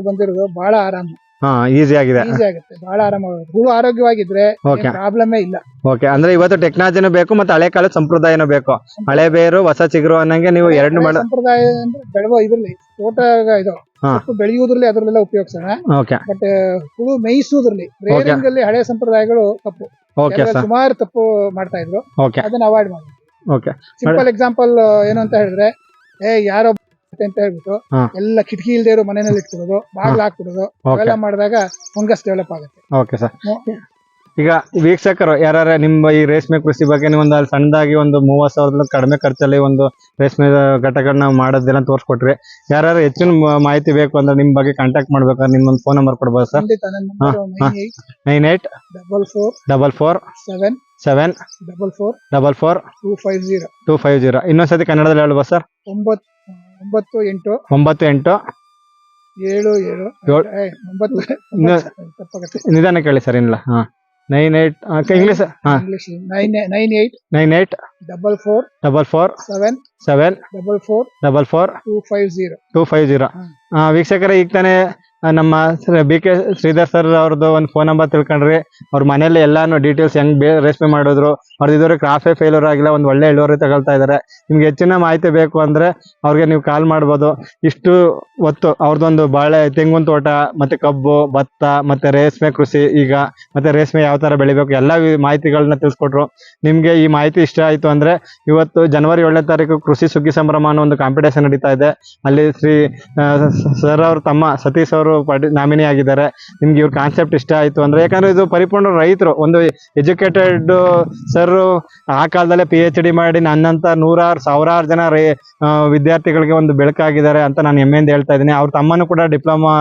ಬಂದಿರೋದು ಬಹಳ ಆರಾಮ. ಹಾ ಈಸಿ ಆಗಿದೆ. ಈಸಿ ಆಗುತ್ತೆ ಬಹಳ ಆರಾಮಾಗುತ್ತೆ ಹುಳು ಆರೋಗ್ಯವಾಗಿದ್ರೆ ಓಕೆ ಪ್ರಾಬ್ಲಮೇ ಇಲ್ಲ. ಓಕೆ ಅಂದ್ರೆ ಇವತ್ತು ಟೆಕ್ನಾಲಜಿನೂ ಬೇಕು ಮತ್ತೆ ಹಳೆ ಕಾಲದ ಸಂಪ್ರದಾಯನೂ ಬೇಕು. ಹಳೆ ಬೇರು ಹೊಸ ಚಿಗುರು ಅನ್ನಂಗೆ ನೀವು ಎರಡು ಮಾಡ ಸಂಪ್ರದಾಯ ಅಂದ್ರೆ ಬೆಳೆವ ಇದ್ರಲ್ಲಿ ತೋಟ ಇದು ಹಾ. ಸೊಪ್ಪು ಬೆಳೆಯುವುದ್ರಲ್ಲಿ ಅದ್ರಲ್ಲೆಲ್ಲ ಉಪಯೋಗಿಸೋಣ. ಓಕೆ ಬಟ್ ಹುಳು ಮೇಯಿಸುವುದ್ರಲ್ಲಿ ರೇರಿಂಗ್ ಅಲ್ಲಿ ಹಳೆ ಸಂಪ್ರದಾಯಗಳು ತಪ್ಪು. ಓಕೆ ಸರ್ ಸುಮಾರು ತಪ್ಪು ಮಾಡ್ತಾ ಇದ್ರು. ಓಕೆ ಅದನ್ನ ಅವಾಯ್ಡ್ ಮಾಡಿ ಓಕೆ ಸಿಂಪಲ್ ಎಕ್ಸಾಂಪಲ್ ಏನು ಅಂತ ಹೇಳಿದ್ರೆ ಏ ಯಾರೋ ಅಂತ ಹೇಳ್ಬಿಟ್ಟು ಎಲ್ಲ ಕಿಟಕಿ ಇಲ್ದೇ ಇರೋ ಮನೆಯಲ್ಲಿ ಇಟ್ಬಿಡೋದು ಬಾಗ್ಲ ಹಾಕ್ಬಿಡೋದು ಅವೆಲ್ಲ ಮಾಡಿದಾಗ ಫಂಗಸ್ ಡೆವಲಪ್ ಆಗುತ್ತೆ. Okay sir. ಈಗ ವೀಕ್ಷಕರು ಯಾರು ನಿಮ್ಮ ಈ ರೇಷ್ಮೆ ಕೃಷಿ ಬಗ್ಗೆ ನೀವು ಒಂದು ಅಲ್ಲಿ ಸಣ್ಣದಾಗಿ ಒಂದು ಮೂವತ್ತು ಸಾವಿರದ ಕಡಿಮೆ ಖರ್ಚಲ್ಲಿ ಒಂದು ರೇಷ್ಮೆ ಘಟಕಗಳನ್ನ ಮಾಡೋದೆಲ್ಲ ತೋರಿಸ್ಕೊಟ್ರಿ. ಯಾರು ಹೆಚ್ಚಿನ ಮಾಹಿತಿ ಬೇಕು ಅಂದ್ರೆ ನಿಮ್ಮ ಬಗ್ಗೆ ಕಾಂಟ್ಯಾಕ್ಟ್ ಮಾಡ್ಬೇಕಾದ್ರೆ ನಿಮ್ಮೊಂದು ಫೋನ್ ನಂಬರ್ ಕೊಡ್ಬೋದು sir. Nine eight double four double four seven seven double four double four two five zero two five zero ಇನ್ನೊಂದ್ಸತಿ ಕನ್ನಡದಲ್ಲಿ ಹೇಳ್ಬೋದು ಸರ್? ಒಂಬತ್ತು ಒಂಬತ್ತು ಎಂಟು? ಒಂಬತ್ತು ಎಂಟು. ಏಳು ಏಳು. ಏಳ್- ಏ, ಒಂಬತ್ತು. ಇನ್ನು- ತಪ್ಪಾಗುತ್ತೆ. ನಿಧಾನ ಕೇಳಿ ಸರ್ ಇಲ್ಲ. ಹಾಂ. ನೈನ್ ಏಟ್ ಇಂಗ್ಲೀಷ್ ಹಾಂ. English. Nine nine eight. Nine eight. Double four. Double four. Seven. Seven. Double four. Double four. Two five zero. Two five zero. ವೀಕ್ಷಕರೇ ಈಗ ತಾನೇ ನಮ್ಮ ಬಿ ಕೆ ಶ್ರೀಧರ್ ಸರ್ ಅವ್ರದ್ದು ಒಂದು ಫೋನ್ ನಂಬರ್ ತಿಳ್ಕೊಂಡ್ರಿ. ಅವ್ರ ಮನೇಲಿ ಎಲ್ಲಾನು ಡೀಟೇಲ್ಸ್ ಹೆಂಗ್ ಬೇ ರೇಷ್ಮೆ ಮಾಡಿದ್ರು. ಅವ್ರದ್ದು ಇದುವರೆಗೆ ಕ್ರಾಫೇ ಫೇಲ್ಯೂರ್ ಆಗಿಲ್ಲ, ಒಂದು ಒಳ್ಳೆ ಇಳುವರಿ ತಗೊಳ್ತಾ ಇದ್ದಾರೆ ನಿಮ್ಗೆ ಹೆಚ್ಚಿನ ಮಾಹಿತಿ ಬೇಕು ಅಂದ್ರೆ ಅವ್ರಿಗೆ ನೀವು ಕಾಲ್ ಮಾಡ್ಬೋದು. ಇಷ್ಟು ಹೊತ್ತು ಅವ್ರದ್ದೊಂದು ಬಾಳೆ, ತೆಂಗಿನ ತೋಟ, ಮತ್ತೆ ಕಬ್ಬು, ಭತ್ತ, ಮತ್ತೆ ರೇಷ್ಮೆ ಕೃಷಿ ಈಗ, ಮತ್ತೆ ರೇಷ್ಮೆ ಯಾವ ತರ ಬೆಳಿಬೇಕು, ಎಲ್ಲ ಮಾಹಿತಿಗಳನ್ನ ತಿಳಿಸ್ಕೊಟ್ರು. ನಿಮ್ಗೆ ಈ ಮಾಹಿತಿ ಇಷ್ಟ ಆಯ್ತು ಅಂದ್ರೆ ಇವತ್ತು ಜನವರಿ ಏಳನೇ ತಾರೀಕು ಕೃಷಿ ಸುಗ್ಗಿ ಸಂಭ್ರಮ ಅನ್ನೋ ಒಂದು ಕಾಂಪಿಟೇಷನ್ ನಡೀತಾ ಇದೆ. ಅಲ್ಲಿ ಶ್ರೀ ಸರ್ ಅವ್ರ ತಮ್ಮ, ಸತೀಶ್ ಅವರು ಪಾರ್ಟಿ ನಾಮಿನಿ ಆಗಿದ್ದಾರೆ. ನಿಮ್ಗೆ ಇವ್ರ ಕಾನ್ಸೆಪ್ಟ್ ಇಷ್ಟ ಆಯ್ತು ಅಂದ್ರೆ, ಯಾಕಂದ್ರೆ ಇದು ಪರಿಪೂರ್ಣ ರೈತರು. ಒಂದು ಎಜುಕೇಟೆಡ್ ಸರ್ ಆ ಕಾಲದಲ್ಲೇ ಪಿ ಎಚ್ ಡಿ ಮಾಡಿ ನನ್ನಂತ ನೂರಾರು, ಸಾವಿರಾರು ಜನ ರೈ ವಿದ್ಯಾರ್ಥಿಗಳಿಗೆ ಒಂದು ಬೆಳಕಾಗಿದ್ದಾರೆ ಅಂತ ನಾನು ಹೆಮ್ಮೆಯಿಂದ ಹೇಳ್ತಾ ಇದ್ದೀನಿ. ಅವ್ರ ತಮ್ಮನೂ ಕೂಡ ಡಿಪ್ಲೊಮಾ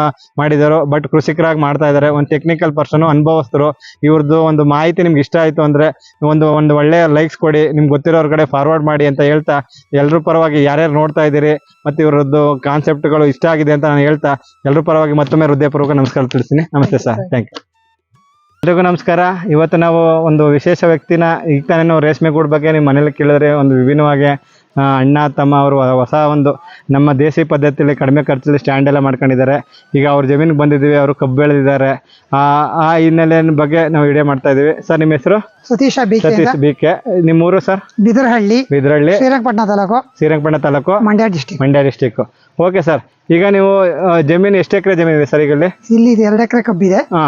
ಮಾಡಿದರು, ಬಟ್ ಕೃಷಿಕರಾಗಿ ಮಾಡ್ತಾ ಇದ್ದಾರೆ. ಒಂದು ಟೆಕ್ನಿಕಲ್ ಪರ್ಸನ್ ಅನುಭವಸ್ಥರು. ಇವ್ರದ್ದು ಒಂದು ಮಾಹಿತಿ ನಿಮ್ಗೆ ಇಷ್ಟ ಆಯ್ತು ಅಂದ್ರೆ, ಒಂದು ಒಂದು ಒಳ್ಳೆಯ ಲೈಕ್ಸ್ ಕೊಡಿ. ನಿಮ್ಗೆ ಗೊತ್ತಿರೋರ್ ಕಡೆ ಫಾರ್ವರ್ಡ್ ಮಾಡಿ ಅಂತ ಹೇಳ್ತಾ ಎಲ್ಲರೂ ಪರವಾಗಿ ಯಾರ್ಯಾರು ನೋಡ್ತಾ ಇದ್ದೀರಿ ಮತ್ತೆ ಕಾನ್ಸೆಪ್ಟ್ ಕಾನ್ಸೆಪ್ಟ್ಗಳು ಇಷ್ಟ ಆಗಿದೆ ಅಂತ ನಾನು ಹೇಳ್ತಾ ಎಲ್ಲರೂ ಪರವಾಗಿ ಮತ್ತೊಮ್ಮೆ ಹೃದಯಪೂರ್ವಕ ನಮಸ್ಕಾರ ತಿಳಿಸ್ತೀನಿ. ನಮಸ್ತೆ ಸರ್ ಥ್ಯಾಂಕ್ ಯು ಎಲ್ರಿಗೂ ನಮಸ್ಕಾರ. ಇವತ್ತು ನಾವು ಒಂದು ವಿಶೇಷ ವ್ಯಕ್ತಿನ ಈಗ ತಾನೇ ನಾವು ರೇಷ್ಮೆ ಗೂಡು ಬಗ್ಗೆ ನಿಮ್ಮ ಮನೇಲಿ ಕೇಳಿದ್ರೆ ಒಂದು ವಿಭಿನ್ನವಾಗಿ ಅಣ್ಣ ತಮ್ಮ ಅವರು ಹೊಸ ಒಂದು ನಮ್ಮ ದೇಸಿ ಪದ್ಧತಿಯಲ್ಲಿ ಕಡಿಮೆ ಖರ್ಚಲ್ಲಿ ಸ್ಟ್ಯಾಂಡ್ ಎಲ್ಲ ಮಾಡ್ಕೊಂಡಿದ್ದಾರೆ. ಈಗ ಅವ್ರ ಜಮೀನಿಗೆ ಬಂದಿದ್ದೀವಿ ಅವರು ಕಬ್ಬು ಬೆಳೆದಿದ್ದಾರೆ. ಆ ಆ ಹಿನ್ನೆಲೆ ಬಗ್ಗೆ ನಾವು ವಿಡಿಯೋ ಮಾಡ್ತಾ ಇದೀವಿ ಸರ್ ನಿಮ್ಮ ಹೆಸರು? Satisha B Satish B K. ನಿಮ್ಮೂರು sir? Bidarahalli. Bidarahalli. Srirangapatna taluk. Srirangapatna taluk? Mandya district Mandya district okay sir ಈಗ ನೀವು ಜಮೀನು ಎಷ್ಟು ಎಕರೆ ಜಮೀನು ಇದೆ ಸರ್ ಈಗ ಇಲ್ಲಿ ಇಲ್ಲಿ ಎರಡು ಎಕರೆ ಕಬ್ಬಿದೆ. ಹಾ.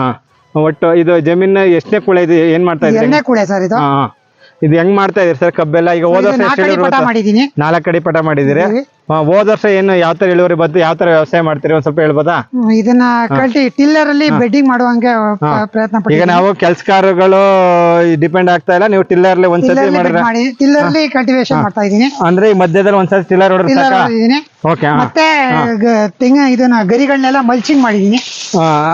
ಒಟ್ಟು ಇದು ಜಮೀನ್ ಎಷ್ಟನೇ ಕುಳೆ ಇದೆ ಏನ್ ಮಾಡ್ತಾ ಇದ್ದೀರಿ? ಎರಡನೇ ಕುಳೆ ಸರ್ ಇದು. ಹಾ. ಇದು ಹೆಂಗ್ ಮಾಡ್ತಾ ಇದೀರಿ ಸರ್ ಕಬ್ಬೆಲ್ಲ? ಈಗ ಹೋದ ನಾಲ್ಕು ಕಡೆ ಪಟ ಮಾಡಿದಿರಿ ಇಲ್ಲಿ. ಹೋದ ವರ್ಷ ಏನು ಯಾವ ತರ ಇಳುವರಿ ಬಂತು ಯಾವ ತರ ವ್ಯವಸಾಯ ಮಾಡ್ತೀರಿ ಒಂದ್ ಸ್ವಲ್ಪ ಹೇಳ್ಬೋದಾ? ಹ್ಮ್, ಇದನ್ನ ಕಲ್ಟಿ ಟಿಲ್ಲರ್ ಅಲ್ಲಿ ಬೆಡ್ಡಿಂಗ್ ಮಾಡುವಂಗೆ ಪ್ರಯತ್ನ ಈಗ ನಾವು ಕೆಲ್ಸಗಾರಗಳು ಡಿಪೆಂಡ್ ಆಗ್ತಾ ಇಲ್ಲ ನೀವು ಟಿಲ್ಲರ್ ಒಂದ್ಸತಿ ಟಿಲ್ಲರ್ ಮಾಡಿದ್ರೆ ಮಾಡಿ ಟಿಲ್ಲರ್ ಅಲ್ಲಿ ಕಲ್ಟಿವೇಶನ್ ಮಾಡ್ತಾ ಇದೀನಿ ಅಂದ್ರೆ ಈ ಮಧ್ಯದಲ್ಲಿ ಒಂದ್ಸತಿ ಟಿಲ್ಲರ್ ಹೊಡೆದ್ರೆ ಟಿಲ್ಲರ್ ಸಾಕ? ಹೊಡೆದಿದ್ದೀನಿ. ಓಕೆ ಮತ್ತೆ ಗ- ಇದನ್ನ ಗರಿಗಳನ್ನೆಲ್ಲ ಮಲ್ಚಿಂಗ್ ಮಾಡಿದೀನಿ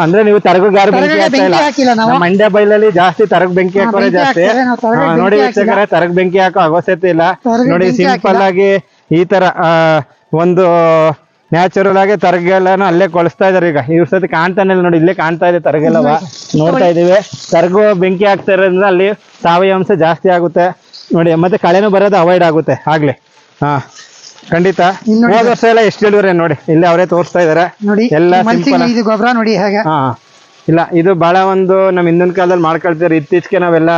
ಅಂದ್ರೆ ನೀವು ತರಗುಗಾರ ಬೆಂಕಿ ಹಾಕ್ತಾ ಬೆಂಕಿ ಇಲ್ಲ? ಹಾಕಿಲ್ಲ ನಾವು. ನಮ್ಮ ಮಂಡ್ಯ ಬೈಲಲ್ಲಿ ಜಾಸ್ತಿ ತರಗ ಬೆಂಕಿ ಹಾ, ಹಾಕೋರೆ ಬೆಂಕಿ ಜಾಸ್ತಿ. ಹಾಕ್ತಾರೆ, ನಾವು ತರಗಡೆ ಹಾ, ಬೆಂಕಿ ನೋಡಿ ಹಾಕಿಲ್ಲ. ವೀಕ್ಷಕರೇ ತರಗ್ ಬೆಂಕಿ ಹಾಕೋ ಅವಶ್ಯಕತೆ ಇಲ್ಲ. ನೋಡಿ ಬೆಂಕಿ ಸಿಂಪಲ್ ಹಾಕಿಲ್ಲ. ಆಗಿ ಈ ತರ ಆ, ಒಂದು ನ್ಯಾಚುರಲ್ ಆಗಿ ತರಗೆಲ್ಲನು ಅಲ್ಲೇ ಕೊಳಿಸ್ತಾ ಇದಾರೆ ಈಗ. ಇವ್ರ ಸತಿ ಕಾಣ್ತಾನೆ ಇಲ್ಲ ನೋಡಿ ಇಲ್ಲೇ ಕಾಣ್ತಾ ಇದೆ ತರಗೆಲ್ಲವ ನೋಡ್ತಾ ಇದೀವಿ ತರಗು ಬೆಂಕಿ ಆಗ್ತಾ ಇರೋದ್ರಿಂದ ಅಲ್ಲಿ ಸಾವಯವ ಅಂಶ ಜಾಸ್ತಿ ಆಗುತ್ತೆ. ನೋಡಿ ಮತ್ತೆ ಕಳೆನೂ ಬರೋದು ಅವಾಯ್ಡ್ ಆಗುತ್ತೆ ಆಗ್ಲಿ. ಹಾ ಖಂಡಿತ. ಹೋದ ವರ್ಷ ಎಲ್ಲ ಎಷ್ಟು ಹೇಳಿದ್ರೆ ನೋಡಿ ಇಲ್ಲಿ ಅವರೇ ತೋರಿಸ್ತಾ ಇದಾರೆ. ನೋಡಿ ಎಲ್ಲ ಗೊಬ್ಬರ ನೋಡಿ ಹೇಗೆ. ಹಾ. ಇಲ್ಲ, ಇದು ಬಹಳ ಒಂದು ನಮ್ಮ ಹಿಂದಿನ ಕಾಲದಲ್ಲಿ ಮಾಡ್ಕೊಳ್ತಿದ್ರು. ಇತ್ತೀಚೆಗೆ ನಾವೆಲ್ಲ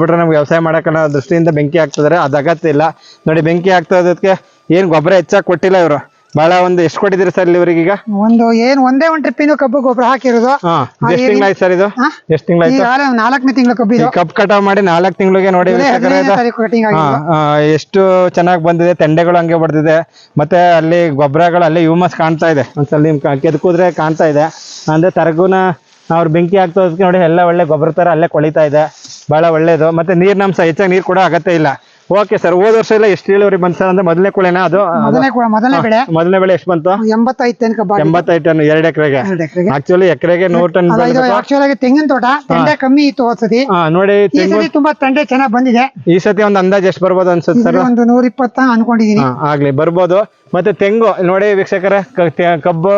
ಬಿಟ್ರೆ ನಮ್ಗೆ ವ್ಯವಸಾಯ ಮಾಡೋಕ್ಕನ್ನೋ ದೃಷ್ಟಿಯಿಂದ ಬೆಂಕಿ ಹಾಕ್ತಿದಾರೆ. ಅದು ಅಗತ್ಯ ಇಲ್ಲ. ನೋಡಿ, ಬೆಂಕಿ ಹಾಕ್ತಾ ಇರೋದಕ್ಕೆ ಏನು ಗೊಬ್ಬರ ಹೆಚ್ಚಾಗಿ ಕೊಟ್ಟಿಲ್ಲ ಇವರು. ಬಹಳ ಒಂದು ಎಷ್ಟು ಕೊಟ್ಟಿದ್ರಿ ಸರ್ ಇವ್ರಿಗೆ ಈಗ? ಒಂದು ಏನ್ ಒಂದೇ ಒಂದ್ ಟ್ರಿಪ್ಪಿನ ಕಬ್ಬು ಗೊಬ್ಬರ ಹಾಕಿರೋದು. ಹಾ ಎಷ್ಟು ತಿಂಗಳಾಯ್ತು ಸರ್ ಇದು? ಹಾ? ಎಷ್ಟು ತಿಂಗಳಾಯ್ತು? ಈಗಾಗಲೇ ನಾಲ್ಕನೇ ತಿಂಗಳ ಕಬ್ಬು ಇದು. ಕಪ್ ಕಟಾವ್ ಮಾಡಿ ನಾಲ್ಕು ತಿಂಗಳಿಗೆ ನೋಡಿ ಜುಲೈ ವೀಕ್ಷಕರೇ ಹದಿನೈದನೇ ಇದು- ತಾರೀಕು ಕಟಿಂಗ್ ಹಾ, ಆಗಿದ್ದು. ಆ, ಎಷ್ಟು ಚೆನ್ನಾಗಿ ಬಂದಿದೆ ತೆಂಡೆಗಳು ಹಂಗೆ ಬರ್ತಿದೆ ಮತ್ತೆ ಅಲ್ಲಿ ಗೊಬ್ಬರಗಳು ಅಲ್ಲಿ ಹ್ಯೂಮಸ್ ಕಾಣ್ತಾ ಇದೆ. ಒಂದ್ಸಲ ನಿಮ್ ಕೆದಕುದ್ರೆ ಕಾಣ್ತಾ ಇದೆ. ಅಂದ್ರೆ ತರಗುನ ಅವ್ರ ಬೆಂಕಿ ಹಾಕ್ತೋದಕ್ಕೆ ನೋಡಿ ಎಲ್ಲ ಒಳ್ಳೆ ಗೊಬ್ಬರ ತರ ಅಲ್ಲೇ ಕೊಳಿತಾ ಇದೆ. ಬಹಳ ಒಳ್ಳೇದು. ಮತ್ತೆ ನೀರಿನ ಅಂಶ ಹೆಚ್ಚಾಗಿ ನೀರು ಕೂಡ ಅಗತ್ಯ ಇಲ್ಲ. ಓಕೆ ಸರ್ ಹೋದ ವರ್ಷ ಎಲ್ಲ ಎಷ್ಟು ಇಳುವರಿ ಬಂತು ಸರ್ ಅಂದ್ರೆ ಮೊದಲನೇ ಕುಳೆನಾ ಅದು? ಮೊದಲನೇ ಕೂಡ- ಮೊದಲನೇ ಬೆಳೆ. ಮೊದಲನೇ ಬೆಳೆ ಎಷ್ಟು ಬಂತು? ಎಂಬತ್ತೈದು ತನಕ ಎಂಬತ್ತೈದು ಟನ್ ಎರಡು ಎಕರೆಗೆ. ಎರಡು ಎಕರೆಗೆ. ಆಕ್ಚುಲಿ ಎಕರೆಗೆ ನೂರು ಟನ್ ಅಲ್ಲ ಇದು ಆಕ್ಚುಲ್ ಆಗಿ ತೆಂಗಿನ ತೋಟ ತಂಡೆ ಕಮ್ಮಿ ಇತ್ತು ಹೋದ್ಸತಿ ಹಾ ನೋಡಿ ಈ ತೆಂಗು ಸತಿ ತುಂಬಾ ತಂಡೆ ಚೆನ್ನಾಗಿ ಬಂದಿದೆ. ಈ ಸತಿ ಒಂದು ಅಂದಾಜ್ ಎಷ್ಟು ಬರ್ಬೋದು ಅನ್ಸುತ್ತೆ ಸರ್? ಒಂದು ನೂರ ಇಪ್ಪತ್ತ ಅನ್ಕೊಂಡಿದೀನಿ. ಹಾ ಆಗ್ಲಿ ಬರ್ಬೋದು. ಮತ್ತೆ ತೆಂಗು ನೋಡಿ ವೀಕ್ಷಕರ ಕ- ತೆ- ಕಬ್ಬು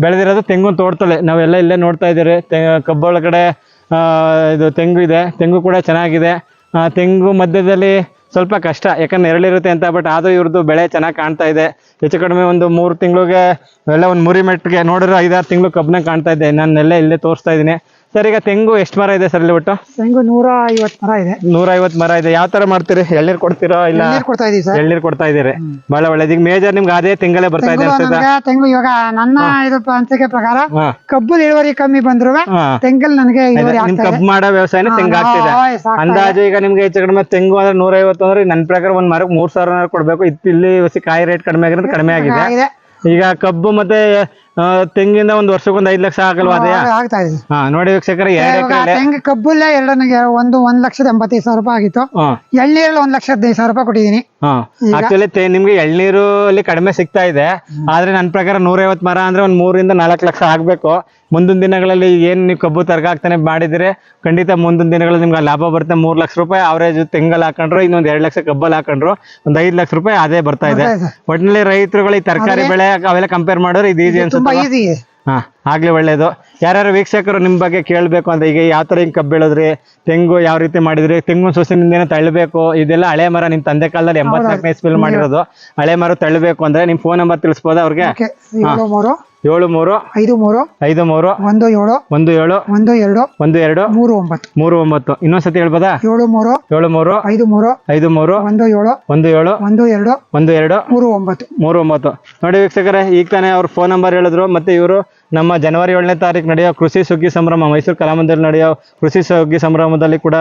ಬೆಳೆದಿರೋದು ತೆಂಗು ತೋಟದಲ್ಲಿ. ನಾವೆಲ್ಲ ಇಲ್ಲೇ ನೋಡ್ತಾ ಇದ್ದೀರಿ. ಕಬ್ಬೊಳಗಡೆ ಕಬ್ಬು ಒಳಗಡೆ ಆ, ಇದು ತೆಂಗು ಇದೆ. ತೆಂಗು ಕೂಡ ಚೆನ್ನಾಗಿದೆ. ಆ, ತೆಂಗು ಮಧ್ಯದಲ್ಲಿ ಸ್ವಲ್ಪ ಕಷ್ಟ, ಯಾಕಂದ್ರೆ ನೆರಳಿರುತ್ತೆ ಅಂತ ಬಟ್ ಆದರೂ ಇವ್ರದ್ದು ಬೆಳೆ ಚೆನ್ನಾಗಿ ಕಾಣ್ತಾ ಇದೆ. ಹೆಚ್ಚು ಕಡಿಮೆ ಒಂದು ಮೂರು ತಿಂಗಳಿಗೆ ಎಲ್ಲ ಒಂದು ಮುರಿ ಮೆಟ್ಟಿಗೆ ನೋಡಿದ್ರೆ ಐದಾರು ತಿಂಗಳು ಕಬ್ಬನ ಕಾಣ್ತಾ ಇದೆ. ನಾನು ನೆಲ್ಲೆ ಇಲ್ಲೇ ತೋರಿಸ್ತಾ ಇದ್ದೀನಿ. ಸರ್ ಈಗ ತೆಂಗು ಎಷ್ಟು ಮರ ಇದೆ ಸರ್ ಇಲ್ಲಿ ಬಿಟ್ಟು ತೆಂಗು ನೂರ ಐವತ್ತು ಮರ ಇದೆ. ನೂರ ಐವತ್ತು ಮರ ಇದೆ. ಯಾವ ತರ ಮಾಡ್ತೀರಿ? ಎಳ್ನೀರು ಕೊಡ್ತೀರೋ ಇಲ್ಲ ನೀರ್ ಕೊಡ್ತಾ ಇದೀವಿ ಸರ್ ಎಳ್ನೀರು ಕೊಡ್ತಾ ಇದ್ದೀರಿ ಬಹಳ ಒಳ್ಳೇದು. ಈಗ ಮೇಜರ್ ನಿಮ್ಗೆ ಅದೇ ತಿಂಗಳೇ ಬರ್ತಾ ಇದೆ ತೆಂಗು ಅನ್ಸುತ್ತೆ? ನನ್ಗೆ ತೆಂಗು ಇವಾಗ ನನ್ನ ಇದು ಅನ್ಸಿಕೆ ಪ್ರಕಾರ ಹಾ. ಕಬ್ಬು ಇಳುವರಿ ಕಮ್ಮಿ ಬಂದ್ರು ಹಾ. ತೆಂಗಲ್ ನನಗೆ ಇಳುವರಿ ನಿಮ್ ಆಗ್ತಾ ಇದೆ. ಕಬ್ಬು ಮಾಡೋ ವ್ಯವಸಾಯನೇ ಹಾ, ತೆಂಗು ಆಗ್ತಿದೆ. ಹಾ, ಹಾ, ಸಾಕ್ತಾ ಅಂದಾಜು ಈಗ ನಿಮ್ಗೆ ಹೆಚ್ಚು ಕಡಿಮೆ ತೆಂಗು ಅಂದ್ರೆ ನೂರ ಐವತ್ತು ಅಂದ್ರೆ ನನ್ನ ಪ್ರಕಾರ ಒಂದ್ ಮರಕ್ಕೆ ಮೂರ್ ಸಾವಿರ ಕೊಡ್ಬೇಕು. ಇತ್ತು ಇಲ್ಲಿ ಕಾಯಿ ರೇಟ್ ಕಡಿಮೆ ಆಗಿರೋದು ಕಡಿಮೆ ಆಗಿದೆ. ಆಗಿದೆ. ಈಗ ಕಬ್ಬು ಮತ್ತೆ ತೆಂಗಿಂದ ಒಂದ್ ವರ್ಷಕ್ಕೆ ಒಂದ್ ಐದ್ ಲಕ್ಷ ಆಗಲ್ವಾ ಅದೇ? ಹಾ, ಆಗ್ತಾ ಇದೆ. ಹಾ ನೋಡಿ ವೀಕ್ಷಕರ ಎರಡು ಇವಾಗ ಎಕರೆ ತೆಂಗು ಕಬ್ಬುಲ್ಲೇ ಎರಡು ಒಂದು ಒಂದ್ ಲಕ್ಷದ ಎಂಬತ್ತೈದು ಸಾವಿರ ರೂಪಾಯಿ ಆಗಿತ್ತು. ಹಾ. ಎಳ್ನೀರಲ್ಲಿ ಒಂದ್ ಲಕ್ಷ ಹದಿನೈದು ಸಾವಿರ ರೂಪಾಯಿ ಕೊಟ್ಟಿದೀನಿ ಹಾ. ಆಕ್ಚುಲಿ ನಿಮ್ಗೆ ಎಳ್ನೀರು ಅಲ್ಲಿ ಕಡಿಮೆ ಸಿಗ್ತಾ ಇದೆ. ಆದ್ರೆ ನನ್ನ ಪ್ರಕಾರ ನೂರೈವತ್ ಮರ ಅಂದ್ರೆ ಒಂದ್ ಮೂರಿಂದ ನಾಲ್ಕು ಲಕ್ಷ ಆಗ್ಬೇಕು. ಮುಂದಿನ ದಿನಗಳಲ್ಲಿ ಏನು ನೀವು ಕಬ್ಬು ತರಗಾಗ್ತಾನೆ ಮಾಡಿದ್ರೆ ಖಂಡಿತ ಮುಂದಿನ ದಿನಗಳಲ್ಲಿ ನಿಮ್ಗೆ ಲಾಭ ಬರುತ್ತೆ. ಮೂರು ಲಕ್ಷ ರೂಪಾಯಿ ಅವರೇಜ್ ತೆಂಗಲ್ಲಿ ಹಾಕೊಂಡ್ರು ಇನ್ನೊಂದು ಎರಡು ಲಕ್ಷ ಕಬ್ಬಲ್ಲಿ ಹಾಕೊಂಡ್ರು ಒಂದು ಐದು ಲಕ್ಷ ರೂಪಾಯಿ ಅದೇ ಬರ್ತಾ ಇದೆ. ಒಟ್ಟಿನಲ್ಲಿ ರೈತರುಗಳು ಈ ತರಕಾರಿ ಬೆಳೆ ಅವೆಲ್ಲ ಕಂಪೇರ್ ಮಾಡಿದ್ರೆ ಇದು ಈಸಿ ತುಂಬಾ ಅನ್ಸುತ್ತೆ ಹಾ ಆಗ್ಲಿ ಒಳ್ಳೇದು. ಯಾರ್ಯಾರು ವೀಕ್ಷಕರು ನಿಮ್ ಬಗ್ಗೆ ಕೇಳಬೇಕು ಅಂತ ಈಗ ಯಾವ ತರ ಹಿಂಗ್ ಕಬ್ಬು ಬೆಳೆದ್ರಿ ತೆಂಗು ಯಾವ ರೀತಿ ಮಾಡಿದ್ರಿ ತೆಂಗು ಸೊಸಿನಿಂದ ತಳ್ಳಬೇಕು ಇದೆಲ್ಲ ಹಳೆ ಮರ ನಿಮ್ ತಂದೆ ಕಾಲದಲ್ಲಿ ಎಂಬತ್ನಾಲ್ಕನೇ ಇಸ್ವಿಲ್ ಮಾಡಿರೋದು. ಹಳೆ ಮರ ತಳ್ಳಬೇಕು ಅಂದ್ರೆ ನಿಮ್ ಫೋನ್ ನಂಬರ್ ತಿಳಿಸ್ಬೋದಾ ಅವ್ರಿಗೆ? ಏಳು ಮೂರು ಐದು ಮೂರು ಐದು ಮೂರು ಒಂದು ಏಳು ಒಂದು ಏಳು ಒಂದು ಎರಡು ಒಂದು ಎರಡು ಮೂರು ಒಂಬತ್ತು. ಮೂರು ಒಂಬತ್ತು. ಇನ್ನೊಂದ್ಸತಿ ಹೇಳ್ಬೋದಾ? ಏಳು ಮೂರು ಏಳು ಮೂರು ಐದು ಮೂರು ಐದು ಮೂರು ಒಂದು ಏಳು ಒಂದು ಏಳು ಒಂದು ಎರಡು ಒಂದು ಎರಡು ಮೂರು ಒಂಬತ್ತು. ಮೂರು ಒಂಬತ್ತು. ನೋಡಿ ವೀಕ್ಷಕರೇ ಈಗ ತಾನೇ ಅವ್ರ ಫೋನ್ ನಂಬರ್ ಹೇಳಿದ್ರು ಮತ್ತೆ ಇವರು ನಮ್ಮ ಜನವರಿ ಏಳನೇ ತಾರೀಕು ನಡೆಯೋ ಕೃಷಿ ಸುಗ್ಗಿ ಸಂಭ್ರಮ ಮೈಸೂರು ಕಲಾಮಂದಿರಲ್ಲಿ ನಡೆಯೋ ಕೃಷಿ ಸುಗ್ಗಿ ಸಂಭ್ರಮದಲ್ಲಿ ಕೂಡ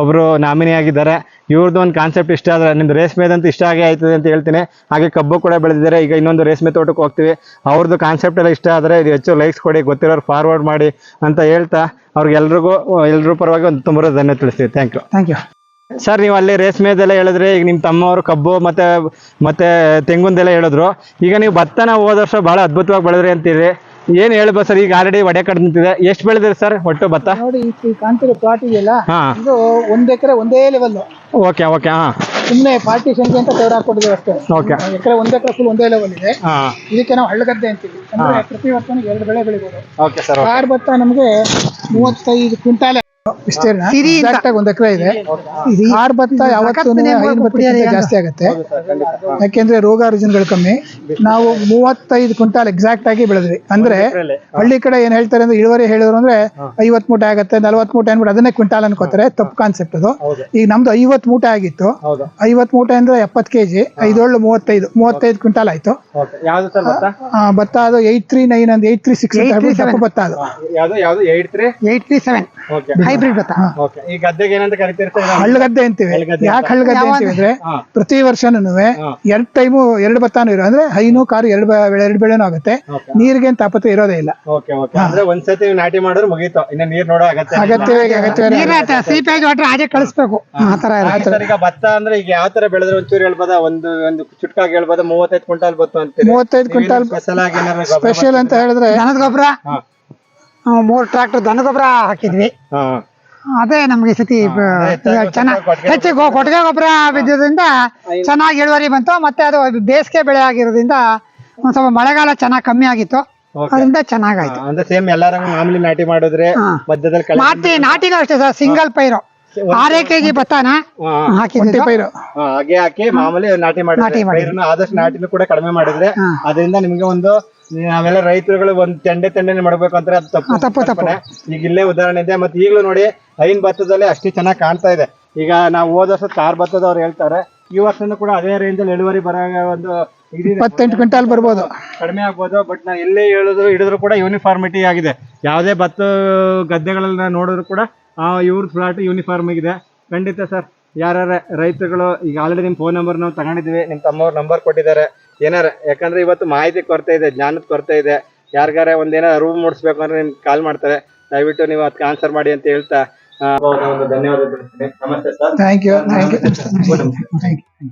ಒಬ್ಬರು ನಾಮಿನಿ ಆಗಿದ್ದಾರೆ. ಇವ್ರದ್ದು ಒಂದು ಕಾನ್ಸೆಪ್ಟ್ ಇಷ್ಟ ಆದರೆ ನಿಮ್ದು ರೇಷ್ಮೆದಂತ ಇಷ್ಟ ಆಗೇ ಆಯ್ತದೆ ಅಂತ ಹೇಳ್ತೀನಿ. ಹಾಗೆ ಕಬ್ಬು ಕೂಡ ಬೆಳೆದಿದ್ದಾರೆ ಈಗ ಇನ್ನೊಂದು ರೇಷ್ಮೆ ತೋಟಕ್ಕೆ ಹೋಗ್ತೀವಿ. ಅವ್ರದ್ದು ಕಾನ್ಸೆಪ್ಟ್ ಎಲ್ಲ ಇಷ್ಟ ಆದರೆ ಇದು ಹೆಚ್ಚು ಲೈಕ್ಸ್ ಕೊಡಿ ಗೊತ್ತಿರೋರು ಫಾರ್ವರ್ಡ್ ಮಾಡಿ ಅಂತ ಹೇಳ್ತಾ ಅವ್ರಿಗೆಲ್ರಿಗೂ ಎಲ್ಲರೂ ಪರವಾಗಿ ಒಂದು ತುಂಬ ಧನ್ಯ ತಿಳಿಸ್ತೀವಿ. Thank you thank you sir ನೀವು ಅಲ್ಲಿ ರೇಷ್ಮೆದೆಲ್ಲ ಹೇಳಿದ್ರೆ ಈಗ ನಿಮ್ಮ ತಮ್ಮವರು ಕಬ್ಬು ಮತ್ತೆ ಮತ್ತೆ ತೆಂಗುಂದೆಲ್ಲ ಹೇಳಿದ್ರು. ಈಗ ನೀವು ಭತ್ತನ ಹೋದ ವರ್ಷ ಭಾಳ ಅದ್ಭುತವಾಗಿ ಬೆಳೆದ್ರಿ ಅಂತೀರಿ. ಏನ್ ಹೇಳ್ಬೋದು ಸರ್? ಈಗ ಆಲ್ರೆಡಿ ಒಡೆ ಕಡ್ ನಿಂತಿದೆ. ಎಷ್ಟು ಬೆಳೆದಿದೆ ಸರ್ ಒಟ್ಟು ಭತ್ತ? ನೋಡಿ ಈ ಕಾಣ್ತಿರೋ ಪ್ಲಾಟ್ ಇದೆಯಲ್ಲ? ಹಾ. ಇದು ಒಂದ್ ಎಕರೆ ಒಂದೇ ಲೆವೆಲ್ ಓಕೆ ಓಕೆ ಹಾ. ಸುಮ್ಮನೆ ಸಂಖ್ಯೆ ಅಂತ ತೆಗೆದು ಹಾಕೊಟ್ಟಿದ್ದೀವಿ ಅಷ್ಟೇ. ಓಕೆ. ಎಕರೆ ಒಂದ್ ಎಕರೆ ಫುಲ್ ಒಂದೇ ಲೆವೆಲ್ ಇದೆ. ಹಾ. ಇದಕ್ಕೆ ನಾವು ಹಳ್ಳಗದ್ದೆ ಅಂತೀವಿ. ಅಂದ್ರೆ ಪ್ರತಿ ವರ್ಷನೂ ಎರಡು ಬೆಳೆ ಬೆಳಿಬೋದು ಓಕೆ. ಸರ್ ಆರ್ ಭತ್ತ ನಮಗೆ ಮೂವತ್ತೈದು ಕ್ವಿಂಟಾಲ್ ವಿಸ್ತೀರ್ಣ ಸಿರಿ ಅಂತ. ಒಂದ್ ಎಕರೆ ಇದೆ. ಆರ್ ಭತ್ತ ಯಾವತ್ತೂ ಐದು ಜಾಸ್ತಿ ಆಗುತ್ತೆ. ಯಾಕೆಂದ್ರೆ ರೋಗ ರುಜಿನಗಳು ಕಮ್ಮಿ. ನಾವು ಮೂವತ್ತೈದು ಕ್ವಿಂಟಾಲ್ ಎಕ್ಸಾಕ್ಟ್ ಆಗಿ ಬೆಳೆದ್ವಿ. ಅಂದ್ರೆ ಹಳ್ಳಿ ಕಡೆ ಏನ್ ಹೇಳ್ತಾರೆ ಅಂದ್ರೆ ಇಳುವರಿ ಹೇಳಿದ್ರು ಅಂದ್ರೆ ಐವತ್ ಮೂಟೆ ಆಗುತ್ತೆ ನಲ್ವತ್ ಮೂಟೆ ಅನ್ಬಿಟ್ಟು ಅದನ್ನೇ ಕ್ವಿಂಟಾಲ್ ಅನ್ಕೋತಾರೆ ತಪ್ಪು ಕಾನ್ಸೆಪ್ಟ್ ಅದು. ಈಗ ನಮ್ದು ಐವತ್ ಮೂಟೆ ಆಗಿತ್ತು. ಹೌದು. ಐವತ್ ಮೂಟೆ ಅಂದ್ರೆ ಎಪ್ಪತ್ ಕೆಜಿ ಐದೋಳು ಮೂವತ್ತೈದು ಮೂವತ್ತೈದು ಕ್ವಿಂಟಾಲ್ ಆಯ್ತು. ಓಕೆ. ಯಾವ್ದು ಸರ್ ಭತ್ತ? ಆ, ಭತ್ತ ಅದು eight three nine and eight three six ಭತ್ತ ಅದು. ಯಾವ್ದು ಯಾವ್ದು eight three? Seven. Okay. Hybrid ಭತ್ತ ಓಕೆ ಈ ಗದ್ದೆಗೆ ಏನಂತ ಕರಿತೀರಿ ಸರ್ ಹಳ್ಳಗದ್ದೆ ಅಂತೀವಿ. ಯಾಕೆ ಹಳ್ಳಗದ್ದೆ ಅಂತೀವಿ ಅಂದ್ರೆ ಪ್ರತಿ ವರ್ಷನೂ. ಎರಡ್ ಟೈಮು ಎರಡು ಭತ್ತಾನು ಇರೋ ಅಂದ್ರೆ ಹೈನು ಕಾರು ಎರಡು ಬೆಳೆ ಎರಡು ಬೆಳೆನೂ ಆಗುತ್ತೆ. ನೀರಿಗೆ ತಾಪತ್ರೆ ಇರೋದೇ ಇಲ್ಲ. Okay okay. ಅಂದ್ರೆ ಒಂದ್ಸತಿ ನಾಟಿ ಮಾಡಿದ್ರೆ ಮುಗೀತು. ಇನ್ನ ನೀರ್ ನೋಡೋ ಅಗತ್ಯ ಅಗತ್ಯ ಅಗತ್ಯವೇ ಸೀಪೇಜ್ ವಾಟರ್ ಹಾಗೆ ಕಳಿಸ್ಬೇಕು. ಆ ತರ ಇರುತ್ತೆ. ಈಗ ಭತ್ತ ಅಂದ್ರೆ ಈಗ ಯಾವ ತರ ಬೆಳೆದ್ರೆ ಒಂಚೂರು ಹೇಳ್ಬೋದ? ಒಂದು ಒಂದು ಚುಟ್ಕಾಗಿ ಹೇಳ್ಬೋದ? ಮೂವತ್ತೈದು ಕ್ವಿಂಟಾಲ್ ಬತ್ತು ಅಂತ ಮೂವತ್ತೈದು ಕ್ವಿಂಟಾಲ್ ಸ್ಪೆಷಲ್ ಆಗಿ ಗೊಬ್ಬರ ಸ್ಪೆಷಲ್ ಅಂತ ಹೇಳಿದ್ರೆ ದನದ ಗೊಬ್ಬರ. ಮೂರ್ ಟ್ರಾಕ್ಟರ್ ದನ ಗೊಬ್ಬರ ಹಾಕಿದ್ವಿ. ಅದೇ ನಮ್ಗೆ ಸತಿ ಚೆನ್ನಾಗಿ ಹೆಚ್ಚು ಕೊಟ್ಟಿಗೆ ಗೊಬ್ಬರ ಬಿದ್ದಿದ್ರಿಂದ ಚೆನ್ನಾಗಿ ಇಳುವರಿ ಬಂತು ಮತ್ತೆ ಅದು ಬೇಸಿಗೆ ಬೆಳೆ ಆಗಿರೋದ್ರಿಂದ ಒಂದ್ ಸ್ವಲ್ಪ ಮಳೆಗಾಲ ಚೆನ್ನಾಗಿ ಕಮ್ಮಿ ಆಗಿತ್ತು. ಅದರಿಂದ ಚೆನ್ನಾಗಾಯ್ತು ಅಂದ್ರೆ ಸೇಮ್ ಎಲ್ಲಾರು ಮಾಮೂಲಿ ನಾಟಿ ಮಾಡಿದ್ರೆ ಮಧ್ಯದಲ್ಲಿ ನಾಟಿ ನಾಟಿನೂ ಅಷ್ಟೇ ಸರ್ ಸಿಂಗಲ್ ಪೈರು. ಆರೇ ಕೆಜಿ ಭತ್ತನ ಹಾ, ಹಾಕಿದ್ದು ಹಾಕಿ ಮಾಮೂಲಿ ನಾಟಿ ಮಾಡಿ ನಾಟಿ ಮಾಡಿದ್ರೆ. ಪೈರನ್ನ ಆದಷ್ಟು ನಾಟಿನೂ ಕೂಡ ಕಡಿಮೆ ಮಾಡಿದ್ರೆ ಹಾ. ಅದರಿಂದ ನಿಮ್ಗೆ ಒಂದು ನಾವೆಲ್ಲ ರೈತರುಗಳು ಒಂದ್ ತೆಂಡೆ ತೆಂಡೆನೆ ಮಾಡ್ಬೇಕು ಅಂದ್ರೆ ಅದು ತಪ್ಪು. ತಪ್ಪು, ತಪ್ಪು. ಕಲ್ಪನೆ. ಈಗ ಇಲ್ಲೇ ಉದಾಹರಣೆ ಇದೆ. ಮತ್ತೆ ಈಗಲೂ ನೋಡಿ ಐನ್ ಭತ್ತದಲ್ಲಿ ಅಷ್ಟೇ ಚೆನ್ನಾಗಿ ಕಾಣ್ತಾ ಇದೆ. ಈಗ ನಾವು ಹೋದ ವರ್ಷ ಭತ್ತದ ಅವ್ರು ಹೇಳ್ತಾರೆ. ಈ ವರ್ಷನೂ ಕೂಡ ಅದೇ ರೇಂಜ್ ಅಲ್ಲಿ ಇಳುವರಿ ಬರೋ ಒಂದು ಇದಿದೆ. ಇಪ್ಪತ್ತೆಂಟು ಕ್ವಿಂಟಾಲ್ ಬರ್ಬೋದು. ಕಡಿಮೆ ಆಗ್ಬೋದು ಬಟ್ ನಾ ಎಲ್ಲೇ ಹೇಳಿದ್ರು ಹಿಡಿದ್ರು ಕೂಡ ಯೂನಿಫಾರ್ಮಿಟಿ ಆಗಿದೆ. ಯಾವುದೇ ಭತ್ತ ಗದ್ದೆಗಳನ್ನ ನೋಡಿದ್ರು ಕೂಡ ಇವ್ರ ಫ್ಲಾಟ್ ಯೂನಿಫಾರ್ಮ್ ಆಗಿದೆ. ಖಂಡಿತ ಸರ್. ಯಾರ್ಯಾರ ರೈತರುಗಳು ಈಗ ಆಲ್ರೆಡಿ ನಿಮ್ಮ ಫೋನ್ ನಂಬರ್ ನಾವು ತಗೊಂಡಿದ್ವಿ ನಿಮ್ಮ ತಮ್ಮವ್ರ ನಂಬರ್ ಕೊಟ್ಟಿದ್ದಾರೆ. ಏನಾರ ಯಾಕಂದ್ರೆ ಇವತ್ತು ಮಾಹಿತಿ ಕೊರತೆ ಇದೆ ಜ್ಞಾನದ ಕೊರತೆ ಇದೆ. ಯಾರಿಗಾರ ಒಂದೇನೋ ರೂಮ್ ಮೂಡಿಸ್ಬೇಕು ಅಂದ್ರೆ ನಿಮ್ಗೆ ಕಾಲ್ ಮಾಡ್ತಾರೆ. ದಯವಿಟ್ಟು ನೀವು ಅದಕ್ಕೆ ಆನ್ಸರ್ ಮಾಡಿ ಅಂತ ಹೇಳ್ತಾ ಒಂದು ಧನ್ಯವಾದ ನಮಸ್ತೆ sir. Thank you thank you thank you